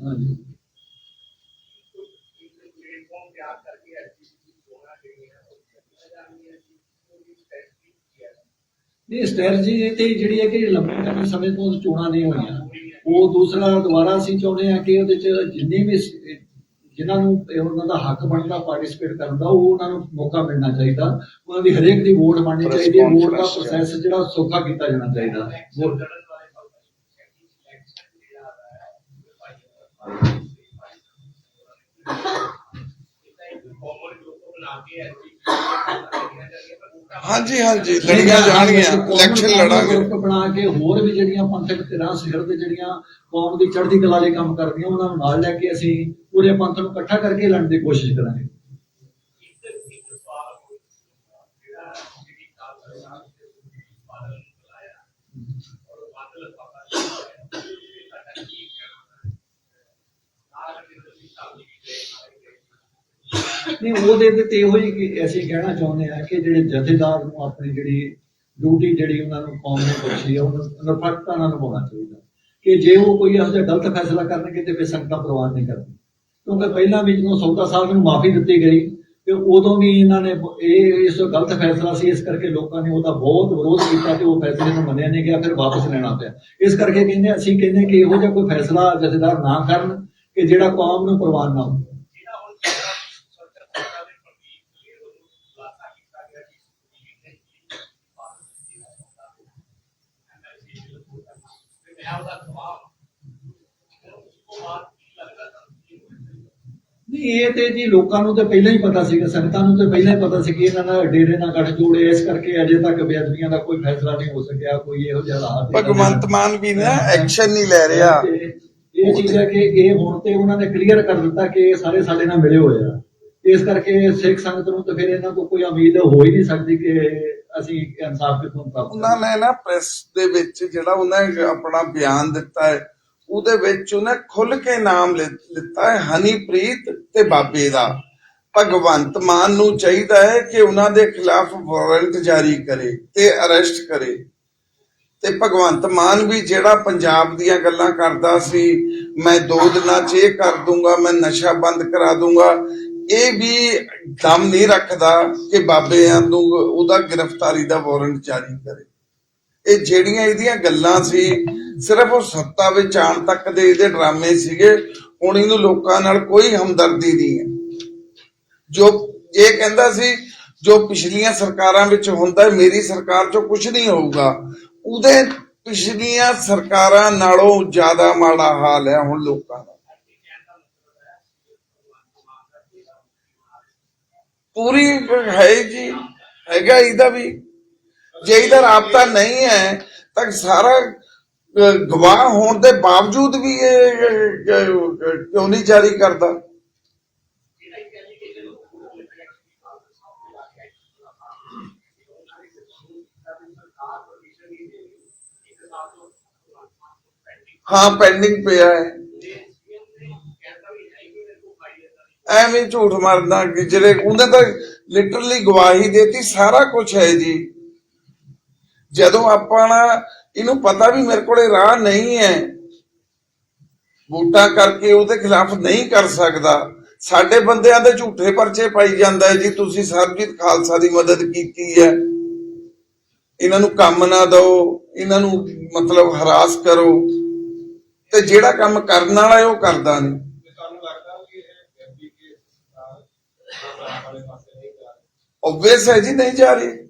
ਹਾਂਜੀ। ਨਹੀਂ ਸਟ੍ਰੈਟਜੀ ਤੇ ਜਿਹੜੀ ਹੈ ਕਿ ਲੰਬੇ ਟਾਈਮ ਸਮੇਂ ਤੋਂ ਚੋਣਾਂ ਨਹੀਂ ਹੋਈਆਂ। ਉਹ ਦੂਸਰਾ ਦੁਬਾਰਾ ਅਸੀਂ ਚਾਹੁੰਦੇ ਹਾਂ ਕਿ ਉਹਦੇ ਚ ਜਿੰਨੇ ਵੀ ਜਿਨ੍ਹਾਂ ਨੂੰ ਇਹ ਉਹਨਾਂ ਦਾ ਹੱਕ ਬਣਦਾ ਪਾਰਟਿਸਿਪੇਟ ਕਰਨ ਦਾ ਉਹ ਉਹਨਾਂ ਨੂੰ ਮੌਕਾ ਮਿਲਣਾ ਚਾਹੀਦਾ। ਉਹਨਾਂ ਦੀ ਹਰੇਕ ਦੀ ਵੋਟ ਬਣਨੀ ਚਾਹੀਦੀ ਹੈ। ਵੋਟ ਦਾ ਪ੍ਰੋਸੈਸ ਜਿਹੜਾ ਸੌਖਾ ਕੀਤਾ ਜਾਣਾ ਚਾਹੀਦਾ। ਹਾਂਜੀ ਹਾਂਜੀ ਲੜੀਆਂ ਜਾਣਗੀਆਂ। ਇਲੈਕਸ਼ਨ ਲੜਾਂਗੇ। ਗਰੁੱਪ ਬਣਾ ਕੇ ਹੋਰ ਵੀ ਜਿਹੜੀਆਂ ਪੰਥਕ ਧਿਰਾਂ ਸਿਰ ਤੇ ਜਿਹੜੀਆਂ ਕੌਮ ਦੀ ਚੜ੍ਹਦੀ ਕਲਾ ਲਈ ਕੰਮ ਕਰਦੀਆਂ ਉਹਨਾਂ ਨੂੰ ਨਾਲ ਲੈ ਕੇ ਅਸੀਂ ਪੂਰੇ ਪੰਥ ਨੂੰ ਇਕੱਠਾ ਕਰਕੇ ਲੜਨ ਦੀ ਕੋਸ਼ਿਸ਼ ਕਰਾਂਗੇ। ਨਹੀਂ, ਉਹਦੇ ਤੇ ਇਹੋ ਹੀ ਅਸੀਂ ਕਹਿਣਾ ਚਾਹੁੰਦੇ ਆ ਕਿ ਜਿਹੜੇ ਜਥੇਦਾਰ ਨੂੰ ਆਪਣੀ ਜਿਹੜੀ ਡਿਊਟੀ ਜਿਹੜੀ ਉਹਨਾਂ ਨੂੰ ਕੌਮ ਨੇ ਬਖਸ਼ੀ ਹੈ ਉਹਨੂੰ ਨਿਰਪੱਖਤਾ ਨਾਲ ਨਿਭਾਉਣਾ ਚਾਹੀਦਾ। ਕਿ ਜੇ ਉਹ ਕੋਈ ਇਹੋ ਜਿਹਾ ਗਲਤ ਫੈਸਲਾ ਕਰਨਗੇ ਤੇ ਫਿਰ ਸੰਗਤਾਂ ਪ੍ਰਵਾਨ ਨਹੀਂ ਕਰਦੀ ਕਿਉਂਕਿ ਪਹਿਲਾਂ ਵੀ ਜਦੋਂ ਸੌਦਾ ਸਾਹਿਬ ਨੂੰ ਮਾਫੀ ਦਿੱਤੀ ਗਈ, ਤੇ ਉਦੋਂ ਵੀ ਇਹਨਾਂ ਨੇ ਇਹ ਇਸ ਗਲਤ ਫੈਸਲਾ ਸੀ, ਇਸ ਕਰਕੇ ਲੋਕਾਂ ਨੇ ਉਹਦਾ ਬਹੁਤ ਵਿਰੋਧ ਕੀਤਾ ਤੇ ਉਹ ਫੈਸਲੇ ਨੂੰ ਮੰਨਿਆ ਨਹੀਂ ਗਿਆ, ਫਿਰ ਵਾਪਸ ਲੈਣਾ ਪਿਆ। ਇਸ ਕਰਕੇ ਕਹਿੰਦੇ, ਅਸੀਂ ਕਹਿੰਦੇ ਕਿ ਇਹੋ ਜਿਹਾ ਕੋਈ ਫੈਸਲਾ ਜਥੇਦਾਰ ਨਾ ਕਰਨ ਕਿ ਜਿਹੜਾ ਕੌਮ ਨੂੰ ਪ੍ਰਵਾਨ ਨਾ ਹੋਵੇ। ਜਿਹੜਾ ਹੁਣ ਜਿਹੜਾ ਸਰਕਾਰ ਸਰਕਾਰ ਦੇ ਪ੍ਰਤੀ ਕਲੀਅਰ ਉਹਨੂੰ ਖੁਲਾਸਾ ਕੀਤਾ ਗਿਆ ਕਿ ਸੁਨੀਲ ਨੇ ਕੀ ਭਾਰਤ ਦੀ ਹੁੰਦਾ ਐਮਐਲਸੀ ਦੇ ਲੋਕਾਂ ਤੇ ਮੈਂ ਉਹਦਾ ਜਵਾਬ ਉਸ ਤੋਂ ਬਾਅਦ ਕੀ ਲੱਗਦਾ ਤੁਹਾਨੂੰ ਕੀ ਹੋਇਆ ਨਹੀਂ ਇਹ ਤੇ ਜੀ ਲੋਕਾਂ ਨੂੰ ਤੇ ਪਹਿਲਾਂ ਹੀ ਪਤਾ ਸੀਗਾ ਸੰਗਤਾਂ ਨੂੰ ਤੇ ਪਹਿਲਾਂ ਹੀ ਪਤਾ ਸੀ ਕਿ ਇਹਨਾਂ ਦਾ ਡੇਰੇ ਨਾਲ ਗੱਠ ਜੋੜੇ ਇਸ ਕਰਕੇ ਅਜੇ ਤੱਕ ਬੇਅਦਬੀਆਂ ਦਾ ਕੋਈ ਫੈਸਲਾ ਨਹੀਂ ਹੋ ਸਕਿਆ ਕੋਈ ਇਹੋ ਜਿਹਾ ਹਾਲਾਤ ਭਗਵੰਤ ਮਾਨ ਵੀ ਨਾ ਐਕਸ਼ਨ ਨਹੀਂ ਲੈ ਰਿਹਾ। ਇਹ ਚੀਜ਼ ਹੈ ਕਿ ਇਹ ਹੁਣ ਤੇ ਉਹਨਾਂ ਨੇ ਕਲੀਅਰ ਕਰ ਦਿੱਤਾ ਕਿ ਇਹ ਸਾਰੇ ਸਾਡੇ ਨਾਲ ਮਿਲੇ ਹੋਏ ਆ। ਇਸ ਕਰਕੇ ਸਿੱਖ ਸੰਗਤ ਨੂੰ ਤਾਂ ਫਿਰ ਇਹਨਾਂ ਤੋਂ ਕੋਈ ਉਮੀਦ ਹੋ ਹੀ ਨਹੀਂ ਸਕਦੀ ਕਿ ਅਸੀਂ ਇਨਸਾਫ ਕਿੱਥੋਂ ਪ੍ਰਾਪਤ ਉਹਨਾਂ ਨੇ ਨਾ ਪ੍ਰੈਸ ਦੇ ਵਿੱਚ ਜਿਹੜਾ ਉਹਨਾਂ ਨੇ ਆਪਣਾ ਬਿਆਨ ਦਿੱਤਾ ਹੈ ਉਹਦੇ ਵਿੱਚ ਉਹਨੇ ਖੁੱਲ ਕੇ ਨਾਮ ਲਿ- ਲਿੱਤਾ ਹੈ ਹਨੀਪ੍ਰੀਤ ਤੇ ਬਾਬੇ ਦਾ। ਭਗਵੰਤ ਮਾਨ ਨੂੰ ਚਾਹੀਦਾ ਹੈ ਕਿ ਉਹਨਾਂ ਦੇ ਖਿਲਾਫ ਵਾਰੰਟ ਜਾਰੀ ਕਰੇ ਤੇ ਅਰੈਸਟ ਕਰੇ। ਤੇ ਭਗਵੰਤ ਮਾਨ ਵੀ ਜਿਹੜਾ ਪੰਜਾਬ ਦੀਆਂ ਗੱਲਾਂ ਕਰਦਾ ਸੀ, ਮੈਂ ਦੋ ਦਿਨਾਂ 'ਚ ਇਹ ਕਰ ਦੂੰਗਾ, ਮੈਂ ਨਸ਼ਾ ਬੰਦ ਕਰਾ ਦੂੰਗਾ, ਇਹ ਵੀ ਦਮ ਨਹੀਂ ਰੱਖਦਾ ਕਿ ਬਾਬੇ ਨੂੰ ਉਹਦਾ ਗ੍ਰਿਫਤਾਰੀ ਦਾ ਵਾਰੰਟ ਜਾਰੀ ਕਰੇ। ਇਹ ਜਿਹੜੀਆਂ ਇਹਦੀਆਂ ਗੱਲਾਂ ਸੀ, ਸਿਰਫ ਉਹ ਸੱਤਾ ਵਿੱਚ ਆਉਣ ਤੱਕ ਦੇ ਇਹਦੇ ਡਰਾਮੇ ਸੀਗੇ, ਹੁਣ ਇਹਨੂੰ ਲੋਕਾਂ ਨਾਲ ਕੋਈ ਹਮਦਰਦੀ ਨਹੀਂ ਹੈ। ਜੋ ਇਹ ਕਹਿੰਦਾ ਸੀ, ਜੋ ਪਿਛਲੀਆਂ ਸਰਕਾਰਾਂ ਵਿੱਚ ਹੁੰਦਾ ਮੇਰੀ ਸਰਕਾਰ 'ਚ ਕੁਝ ਨਹੀਂ ਹੋਊਗਾ। ਉਹਦੇ ਪਿਛਲੀਆਂ ਸਰਕਾਰਾਂ ਨਾਲੋਂ ਜ਼ਿਆਦਾ ਮਾੜਾ ਹਾਲ ਹੈ ਹੁਣ ਲੋਕਾਂ ਦਾ। ਪੂਰੀ ਹੈ ਜੀ, ਹੈਗਾ ਇਹਦਾ ਵੀ। ਜੇ ਇਹਦਾ ਰਾਬਤਾ ਨਹੀਂ ਹੈ ਤਾਂ ਸਾਰਾ ਗਵਾਹ ਹੋਣ ਦੇ ਬਾਵਜੂਦ ਵੀ ਇਹ ਅਹ, ਅਹ, ਕਿਉਂ ਨਹੀਂ ਜਾਰੀ ਕਰਦਾ? ਹਾਂ ਪੈਂਡਿੰਗ ਪਿਆ ਹੈ। ਐਵੇਂ ਝੂਠ ਮਾਰਦਾ ਜਿਹੜੇ ਉਹਨੇ ਤਾਂ ਲਿਟਰਲੀ ਗਵਾਹੀ ਦੇਤੀ ਸਾਰਾ ਕੁਝ ਹੈ ਜੀ। ਜਦੋਂ ਆਪਾਂ ਨਾ ਇਹਨੂੰ ਪਤਾ ਵੀ ਮੇਰੇ ਕੋਲੇ ਰਾਹ ਨਹੀਂ ਹੈ, ਵੋਟਾਂ ਕਰਕੇ ਉਹਦੇ ਖਿਲਾਫ ਨਹੀਂ ਕਰ ਸਕਦਾ। ਸਾਡੇ ਬੰਦਿਆਂ ਦੇ ਝੂਠੇ ਪਰਚੇ ਪਾਈ ਜਾਂਦਾ ਹੈ ਜੀ, ਤੁਸੀਂ ਸਰਬਜੀਤ ਖਾਲਸਾ ਦੀ ਮਦਦ ਕੀਤੀ ਹੈ। ਇਹਨਾਂ ਨੂੰ ਕੰਮ ਨਾ ਦਿਓ, ਇਹਨਾਂ ਨੂੰ ਮਤਲਬ ਹਰਾਸ ਕਰੋ। ਤੇ ਜਿਹੜਾ ਕੰਮ ਕਰਨ ਵਾਲਾ ਹੈ, ਉਹ ਕਰਦਾ ਨਹੀਂ। ਲੱਗਦਾ ਕਿ ਓਬਵੀਅਸ ਹੈ ਜੀ, ਨਹੀਂ ਜਾ ਰਹੀ।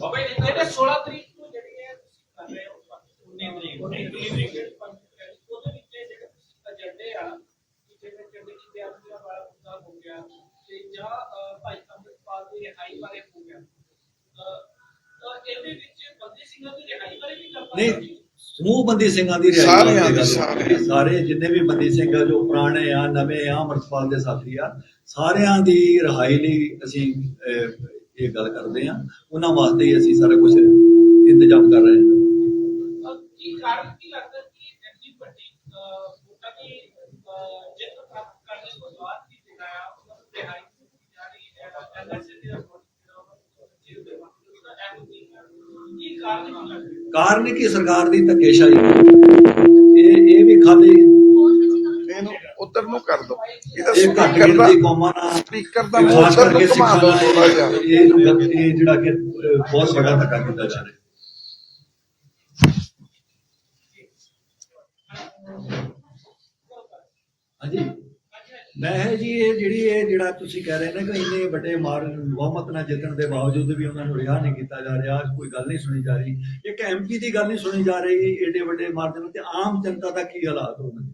ਬਾਬਾ ਜੀ ਜਿਹੜੇ 16 ਤਰੀਕ ਨੂੰ ਜਿਹੜੀ ਹੈ ਤੁਸੀਂ ਕਰ ਰਹੇ ਹੋ। 19 ਤਰੀਕ 19 ਤਰੀਕ ਉਹਦੇ ਵਿੱਚ ਜਿਹੜੇ ਏਜੰਡੇ ਆ ਕਿ ਦਾ ਹੋ ਗਿਆ ਤੇ ਜਾਂ ਅਹ, ਭਾਈ ਅੰਮ੍ਰਿਤਪਾਲ ਦੀ ਰਿਹਾਈ ਬਾਰੇ ਹੋ ਗਿਆ। ਅਹ, ਤਾਂ ਇਹਦੇ ਵਿੱਚ ਬੰਦੀ ਸਿੰਘਾਂ ਦੀ ਰਿਹਾਈ ਬਾਰੇ ਵੀ ਗੱਲ ਨਹੀਂ ਸਮੂਹ ਬੰਦੀ ਸਿੰਘਾਂ ਦੀ ਰਿਹਾਈ ਬਾਰੇ ਹੋਈ। ਸਾਰੇ। ਜਿੰਨੇ ਵੀ ਬੰਦੀ ਸਿੰਘ ਜੋ ਪੁਰਾਣੇ ਆ ਨਵੇਂ ਆ ਅਮਰਤਪਾਲ ਦੇ ਸਾਥੀ ਆ ਸਾਰਿਆਂ ਦੀ ਰਿਹਾਈ ਲਈ ਅਸੀਂ ਇਹ ਗੱਲ ਕਰਦੇ ਆ ਉਹਨਾਂ ਵਾਸਤੇ ਹੀ ਅਸੀਂ ਸਾਰਾ ਕੁਝ ਇੰਤਜ਼ਾਮ ਕਰ ਰਹੇ ਹਾਂ। ਅਹ, ਕੀ ਕਾਰਨ ਕੀ ਲੱਗਦਾ ਕਿ ਐਡੀ ਵੱਡੀ ਅਹ, ਵੋਟਾਂ ਦੀ ਅਹ, ਜਿੱਤ ਪ੍ਰਾਪਤ ਕਰਨ ਤੋਂ ਬਾਅਦ ਵੀ ਜਿਹੜਾ ਆ ਉਹਨਾਂ ਨੂੰ ਰਿਹਾਈ ਦਿੱਤੀ ਜਾ ਰਹੀ ਹੈ। ਐਨਐਸਏ ਦੇ ਅਕੋਰਡਿੰਗ ਜਿਹੜਾ ਉਹਨਾਂ ਨੂੰ ਜੇਲ੍ਹ ਦੇ ਬਾਹਰ ਉਹਦਾ ਇਹੋ ਜਿਹੀ ਹੈ। ਕੀ ਕਾਰਨ ਕੀ ਲੱਗਦਾ? ਕਾਰਨ ਕੀ ਸਰਕਾਰ ਦੀ ਧੱਕੇਸ਼ਾਹੀ? ਇਹ ਇਹ ਵੀ ਖਾਲੀ ਇਹਨੂੰ ਉਧਰ ਨੂੰ ਕਰ ਦੋ। ਇਹਦਾ ਸਪੀਕਰ ਦਾ ਨਾਲ ਸਪੀਕਰ ਦਾ ਮੂੰਹ ਉੱਧਰ ਨੂੰ ਕਰਕੇ ਘੁਮਾ ਸਿੱਖਾਂ ਦਿਓ ਨਾਲ ਥੋੜਾ ਜਿਹਾ। ਇਹ ਜਿਹੜਾ ਕਿ ਬਹੁਤ ਵੱਡਾ ਧੱਕਾ ਕੀਤਾ ਜਾ ਰਿਹਾ। ਹਾਂਜੀ? ਮੈਂ ਜੀ ਇਹ ਜਿਹੜੀ ਇਹ ਜਿਹੜਾ ਤੁਸੀਂ ਕਹਿ ਰਹੇ ਨੇ ਕਿ ਇੰਨੇ ਵੱਡੇ ਮਾਰ ਬਹੁਮਤ ਨਾਲ ਜਿੱਤਣ ਦੇ ਬਾਵਜੂਦ ਵੀ ਉਹਨਾਂ ਨੂੰ ਰਿਹਾ ਨਹੀਂ ਕੀਤਾ ਜਾ ਰਿਹਾ ਕੋਈ ਗੱਲ ਨਹੀਂ ਸੁਣੀ ਜਾ ਰਹੀ। ਇੱਕ ਐਮਪੀ ਦੀ ਗੱਲ ਨਹੀਂ ਸੁਣੀ ਜਾ ਰਹੀ ਏਡੇ ਵੱਡੇ ਮਾਰਜਨ ਤੇ ਆਮ ਜਨਤਾ ਦਾ ਕੀ ਹਾਲਾਤ ਹੋਣਗੇ?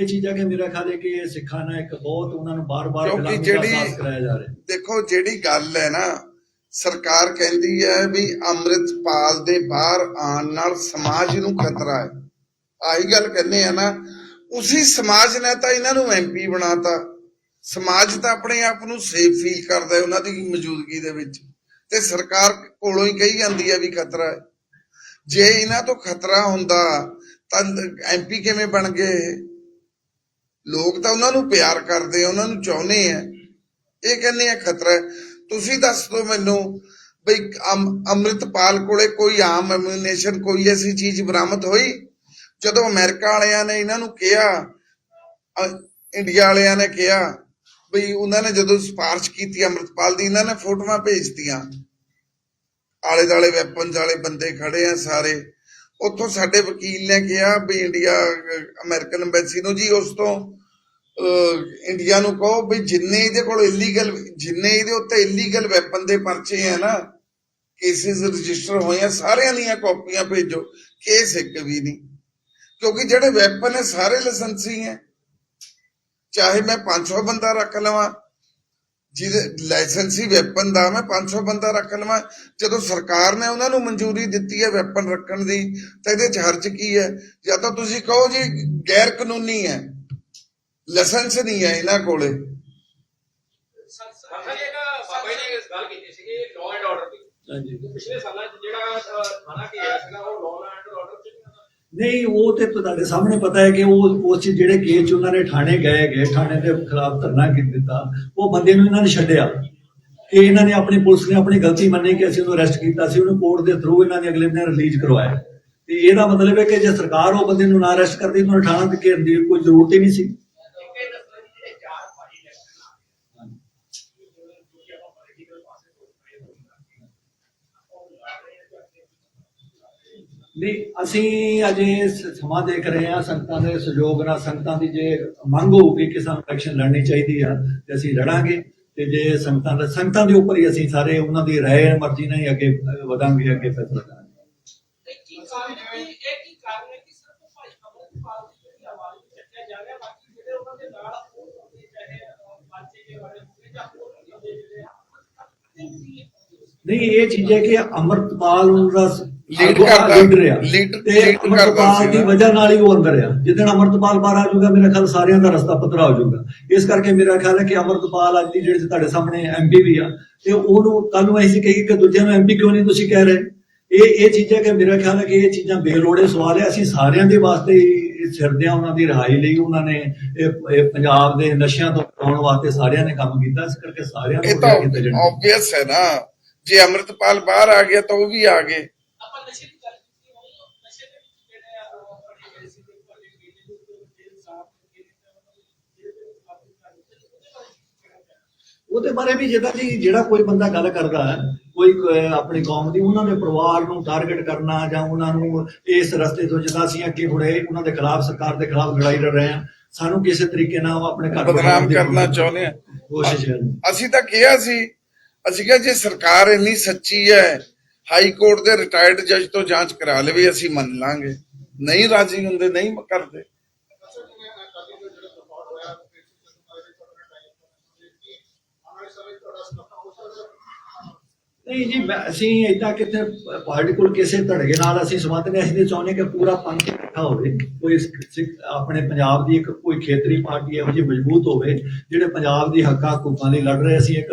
ਇਹ ਚੀਜ਼ਾਂ ਕਿ ਮੇਰਾ ਖਿਆਲ ਹੈ ਕਿ ਇਹ ਸਿੱਖਾਂ ਨਾਲ ਇੱਕ ਬਹੁਤ ਉਹਨਾਂ ਨੂੰ ਬਾਰ-ਬਾਰ ਕਿਉਂਕਿ ਜਿਹੜੀ- ਕਰਾਇਆ ਜਾ ਰਿਹਾ। ਦੇਖੋ ਜਿਹੜੀ ਗੱਲ ਹੈ ਨਾ ਸਰਕਾਰ ਕਹਿੰਦੀ ਹੈ ਵੀ ਅੰਮ੍ਰਿਤਪਾਲ ਦੇ ਬਾਹਰ ਆਉਣ ਨਾਲ ਸਮਾਜ ਨੂੰ ਖਤਰਾ ਹੈ। ਆਹੀ ਗੱਲ ਕਹਿੰਦੇ ਆ ਨਾ ਉਸੇ ਸਮਾਜ ਨੇ ਤਾਂ ਇਹਨਾਂ ਨੂੰ ਐਮਪੀ ਬਣਾਤਾ। ਸਮਾਜ ਤਾਂ ਆਪਣੇ ਆਪ ਨੂੰ ਸੇਫ ਫੀਲ ਕਰਦਾ ਹੈ ਉਹਨਾਂ ਦੀ ਮੌਜੂਦਗੀ ਦੇ ਵਿੱਚ। ਤੇ ਸਰਕਾਰ ਕੋਲੋਂ ਹੀ ਕਹੀ ਜਾਂਦੀ ਹੈ ਵੀ ਖਤਰਾ ਹੈ। ਜੇ ਇਹਨਾਂ ਤੋਂ ਖਤਰਾ ਹੁੰਦਾ ਤਾਂ ਐਮਪੀ ਕਿਵੇਂ ਬਣ ਗਏ? ਲੋਕ ਤਾਂ ਉਹਨਾਂ ਨੂੰ ਪਿਆਰ ਕਰਦੇ ਆ, ਉਹਨਾਂ ਨੂੰ ਚਾਹੁੰਦੇ ਆ। ਇਹ ਕਹਿੰਦੇ ਆ, ਖਤਰਾ ਤੁਸੀਂ ਦੱਸ ਦਿਓ ਮੈਨੂੰ ਬਈ ਅੰਮ੍ਰਿਤਪਾਲ ਕੋਲੇ ਕੋਈ ਆਮ ਐਮੂਨੇਸ਼ਨ ਕੋਈ ਐਸੀ ਚੀਜ਼ ਬਰਾਮਦ ਹੋਈ? ਜਦੋਂ ਅਮਰੀਕਾ ਵਾਲਿਆਂ ਨੇ ਇਹਨਾਂ ਨੂੰ ਕਿਹਾ ਇੰਡੀਆ ਵਾਲਿਆਂ ਨੇ ਕਿਹਾ ਬਈ ਉਹਨਾਂ ਨੇ ਜਦੋਂ ਸਿਫਾਰਿਸ਼ ਕੀਤੀ ਅੰਮ੍ਰਿਤਪਾਲ ਦੀ, ਇਹਨਾਂ ਨੇ ਫੋਟੋਆਂ ਭੇਜਤੀਆਂ। ਆਲੇ ਦਾਲੇ ਵੈਪਨਸ ਵਾਲੇ ਬੰਦੇ ਖੜੇ ਆ ਸਾਰੇ। ਉੱਥੋਂ ਸਾਡੇ ਵਕੀਲ ਨੇ ਕਿਹਾ ਵੀ ਇੰਡੀਆ, ਅਮਰੀਕਨ ਐਮਬੈਸੀ ਨੂੰ ਜੀ ਉਸ ਤੋਂ ਇੰਡੀਆ ਨੂੰ ਕਹੋ ਵੀ ਜਿੰਨੇ ਇਹਦੇ ਕੋਲ ਇਲੀਗਲ ਜਿੰਨੇ ਇਹਦੇ ਉੱਤੇ ਇਲੀਗਲ ਵੈਪਨ ਦੇ ਪਰਚੇ ਆ ਨਾ ਕੇਸਿਸ ਰਜਿਸਟਰ ਹੋਏ ਆ, ਸਾਰਿਆਂ ਦੀਆਂ ਕਾਪੀਆਂ ਭੇਜੋ ਕੇਸ ਇੱਕ ਵੀ ਨਹੀਂ। ਕਿਉਂਕਿ ਜਿਹੜੇ ਵੈਪਨ ਹੈ ਸਾਰੇ ਲਾਇਸੈਂਸੀ ਹੈ ਚਾਹੇ ਮੈਂ 500 ਬੰਦਾ ਰੱਖ ਲਵਾਂ ਜਿਹਦੇ ਲਾਇਸੈਂਸੀ ਵੈਪਨ ਦਾ ਮੈਂ 500 ਬੰਦਾ ਰੱਖ ਲਵਾਂ। ਜਦੋਂ ਸਰਕਾਰ ਨੇ ਉਹਨਾਂ ਨੂੰ ਮਨਜ਼ੂਰੀ ਦਿੱਤੀ ਹੈ ਵੈਪਨ ਰੱਖਣ ਦੀ ਤਾਂ ਇਹਦੇ ਚ ਹਰਜ ਕੀ ਹੈ? ਜਾਂ ਤਾਂ ਤੁਸੀਂ ਕਹੋ ਜੀ ਗੈਰ ਕਾਨੂੰਨੀ ਹੈ। ਲਾਇਸੈਂਸ ਨਹੀਂ ਹੈ ਇਹਨਾਂ ਕੋਲੇ। ਬਾਬਾ ਜੀ ਬਾਬਾ ਜੀ ਗੱਲ ਕੀਤੀ ਸੀ ਲਾਅ ਐਂਡ ਆਰਡਰ ਦੀ। ਹਾਂਜੀ। ਪਿਛਲੇ ਸਾਲਾਂ 'ਚ ਜਿਹੜਾ ਥਾਣਾ ਘੇਰਿਆ ਸੀਗਾ ਉਹ ਲਾਅ ਐਂਡ ਆਰਡਰ 'ਚ ਨਹੀਂ, ਉਹ ਤੇ ਤੁਹਾਡੇ ਸਾਹਮਣੇ ਪਤਾ ਹੈ ਕਿ ਉਹ ਉਸ 'ਚ ਜਿਹੜੇ ਕੇਸ 'ਚ ਉਹਨਾਂ ਨੇ ਥਾਣੇ ਗਏ ਗਏ ਥਾਣੇ ਦੇ ਖਿਲਾਫ ਧਰਨਾ ਕੀ ਦਿੱਤਾ, ਉਹ ਬੰਦੇ ਨੂੰ ਇਹਨਾਂ ਨੇ ਛੱਡਿਆ। ਕਿ ਇਹਨਾਂ ਨੇ ਆਪਣੀ ਪੁਲਿਸ ਨੇ ਆਪਣੀ ਗਲਤੀ ਮੰਨੀ ਕਿ ਅਸੀਂ ਉਹਨੂੰ ਅਰੈਸਟ ਕੀਤਾ ਸੀ ਉਹਨੂੰ ਕੋਰਟ ਦੇ ਥਰੂ ਇਹਨਾਂ ਨੇ ਅਗਲੇ ਦਿਨ ਰਿਲੀਜ਼ ਕਰਵਾਇਆ। ਤੇ ਇਹਦਾ ਮਤਲਬ ਹੈ ਕਿ ਜੇ ਸਰਕਾਰ ਉਹ ਬੰਦੇ ਨੂੰ ਨਾ ਅਰੈਸਟ ਕਰਦੀ, ਤਾਂ ਉਹਨੂੰ ਥਾਣਾ ਤੇ ਘੇਰਨ ਦੀ ਕੋਈ ਜ਼ਰੂਰਤ ਹੀ ਨਹੀਂ ਸੀ ਇੱਕ ਇਹ ਦੱਸਣਾ ਜੀ ਜਿਹੜੇ ਚਾਰ ਭਾਈ ਇਲੈਕਸ਼ਨ ਆ ਗਏ ਜੋ ਕਿ ਆਪਾਂ ਪੋਲੀਟੀਕਲ ਪਾਸੇ ਤੋਂ ਪਰੇ ਹੋ ਗਏ ਉਹ ਲੜ ਰਹੇ ਆ ਕਿ ਨਹੀਂ ਅਸੀਂ ਅਜੇ ਸਮਾਂ ਦੇਖ ਰਹੇ ਹਾਂ ਸੰਗਤਾਂ ਦੇ ਸਹਿਯੋਗ ਨਾਲ ਸੰਗਤਾਂ ਦੀ ਜੇ ਮੰਗ ਹੋਊਗੀ ਕਿ ਸਾਨੂੰ ਇਲੈਕਸ਼ਨ ਲੜਨੀ ਚਾਹੀਦੀ ਆ ਤੇ ਅਸੀਂ ਲੜਾਂਗੇ ਤੇ ਜੇ ਸੰਗਤਾਂ ਦਾ ਸੰਗਤਾਂ ਦੇ ਉੱਪਰ ਹੀ ਅਸੀਂ ਸਾਰੇ ਉਹਨਾਂ ਦੀ ਰਾਏ ਮਰਜ਼ੀ ਨਾਲ ਹੀ ਅੱਗੇ ਵਧਾਂਗੇ ਅੱਗੇ ਫੈਸਲਾ ਕਰਾਂਗੇ। ਦੀ ਉਹਨਾਂ ਦੇ ਦੇ ਨਹੀਂ ਇਹ ਚੀਜ਼ ਹੈ ਕਿ ਅਮਰਤਪਾਲ ਉਹਦਾ Lead ਅੱਗੋਂ ਕਰਦਾ, lead- ਤੇ lead ਕਰਦਾ ਅਮਰਤਪਾਲ ਦੀ। ਵਜ੍ਹਾ ਨਾਲ ਹੀ ਉਹ ਅੰਦਰ ਆ। ਜਿੱਦਣ ਅਮਰਤਪਾਲ ਬਾਹਰ ਆ ਜਾਊਗਾ ਮੇਰਾ ਖਿਆਲ ਸਾਰਿਆਂ ਦਾ ਰਸਤਾ ਪੱਧਰਾ ਹੋ ਜਾਊਗਾ। ਇਸ ਕਰਕੇ ਮੇਰਾ ਖਿਆਲ ਹੈ ਕਿ ਅਮਰਤਪਾਲ ਅੱਜ ਦੀ ਜਿਹੜੇ ਤੁਹਾਡੇ ਸਾਹਮਣੇ ਐਮਪੀ ਵੀ ਆ। ਤੇ ਉਹਨੂੰ ਕੱਲ ਨੂੰ ਅਸੀਂ ਕਹੀ ਕਿ ਦੂਜਿਆਂ ਨੂੰ ਐਮਪੀ ਕਿਉਂ ਨਹੀਂ ਤੁਸੀਂ ਕਹਿ ਰਹੇ? ਇਹ ਇਹ ਚੀਜ਼ਾਂ ਕਿ ਮੇਰਾ ਖਿਆਲ ਹੈ ਕਿ ਇਹ ਚੀਜ਼ਾਂ ਬੇਲੋੜੇ ਸਵਾਲ ਹੈ। ਅਸੀਂ ਸਾਰਿਆਂ ਦੇ ਵਾਸਤੇ ਹੀ ਫਿਰਦੇ ਆ ਉਹਨਾਂ ਦੀ ਰਿਹਾਈ ਲਈ। ਉਹਨਾਂ ਨੇ ਇਹ ਇਹ ਪੰਜਾਬ ਦੇ ਨਸ਼ਿਆਂ ਤੋਂ ਬਚਾਉਣ ਵਾਸਤੇ ਸਾਰਿਆਂ ਨੇ ਕੰਮ ਕੀਤਾ। ਇਸ ਕਰਕੇ ਸਾਰਿਆਂ ਨੂੰ ਇਹ ਤਾਂ ਕੀਤਾ ਜਾਣਾ ਆਬਵੀਅਸ ਹੈ ਨਾ। ਜੇ ਅੰਮ੍ਰਿਤਪਾਲ ਬਾਹਰ ਆ ਗਿਆ ਤਾਂ ਉਹ ਵੀ ਆ ਗਏ ਆਪਾਂ ਨਸ਼ੇ ਦੀ ਗੱਲ ਕੀਤੀ ਹੋਈ ਹੈ, ਨਸ਼ੇ ਦੇ ਵਿੱਚ ਜਿਹੜੇ ਆ ਉਹ ਬੜੇ ਗਏ ਸੀ ਤੇ ਬੜੇ ਗਏ ਨੇ ਜੋ ਜੇਲ੍ਹ ਸਾਫ਼ ਕਰਕੇ ਨੇ ਤੇ ਉਹਨਾਂ ਨੂੰ ਜੇਲ੍ਹ ਦੇ ਵਿੱਚ ਕਾਬੂ ਕਰ ਲਿਆ ਤੇ ਉਹਦੇ ਬਾਰੇ ਕੀ ਕਹਿਣਾ ਚਾਹੁੰਦੇ ਉਹਦੇ ਬਾਰੇ ਵੀ ਜਿੱਦਾਂ ਜੀ ਜਿਹੜਾ ਕੋਈ ਬੰਦਾ ਗੱਲ ਕਰਦਾ ਹੈ ਕੋਈ ਆਪਣੀ ਕੌਮ ਦੀ ਉਹਨਾਂ ਦੇ ਪਰਿਵਾਰ ਨੂੰ ਟਾਰਗੇਟ ਕਰਨਾ ਜਾਂ ਉਹਨਾਂ ਨੂੰ ਇਸ ਰਸਤੇ ਤੋਂ ਜਿੱਦਾਂ ਅਸੀਂ ਅੱਗੇ ਹੁਣੇ ਉਹਨਾਂ ਦੇ ਖਿਲਾਫ ਸਰਕਾਰ ਦੇ ਖਿਲਾਫ ਲੜਾਈ ਲੜ ਰਹੇ ਹਾਂ ਸਾਨੂੰ ਕਿਸੇ ਤਰੀਕੇ ਨਾਲ ਆਪਣੇ ਘਰ ਬਦਨਾਮ ਕਰਨਾ ਚਾਹੁੰਦੇ ਆ ਕੋਸ਼ਿਸ਼ ਅਸੀਂ ਤਾਂ ਕਿਹਾ ਸੀ ਅਸੀਂ ਕਿਹਾ ਜੇ ਸਰਕਾਰ ਇੰਨੀ ਸੱਚੀ ਹੈ ਹਾਈ ਕੋਰਟ ਦੇ ਰਿਟਾਇਰਡ ਜੱਜ ਤੋਂ ਜਾਂਚ ਕਰਾ ਲਵੇ ਅਸੀਂ ਮੰਨ ਲਾਂਗੇ। ਨਹੀਂ ਰਾਜੀ ਹੁੰਦੇ ਨਹੀਂ ਕਰਦੇ। ਨਹੀਂ ਜੀ, ਮੈਂ- ਅਸੀਂ ਏਦਾਂ ਕਿਤੇ ਕੋਲ ਕਿਸੇ ਧੜਗੇ ਨਾਲ ਅਸੀਂ ਸੰਬੰਧ ਨਹੀਂ, ਅਸੀਂ ਤਾਂ ਚਾਹੁੰਦੇ ਕਿ ਪੂਰਾ ਪੰਥ ਇਕੱਠਾ ਹੋਵੇ, ਕੋਈ ਆਪਣੇ ਪੰਜਾਬ ਦੀ ਇੱਕ ਕੋਈ ਖੇਤਰੀ ਪਾਰਟੀ ਇਹੋ ਜਿਹੀ ਮਜ਼ਬੂਤ ਹੋਵੇ, ਜਿਹੜੇ ਪੰਜਾਬ ਦੀ ਹੱਕਾਂ ਹਕੂਕਾਂ ਲਈ ਲੜ ਰਹੇ, ਅਸੀਂ ਇੱਕ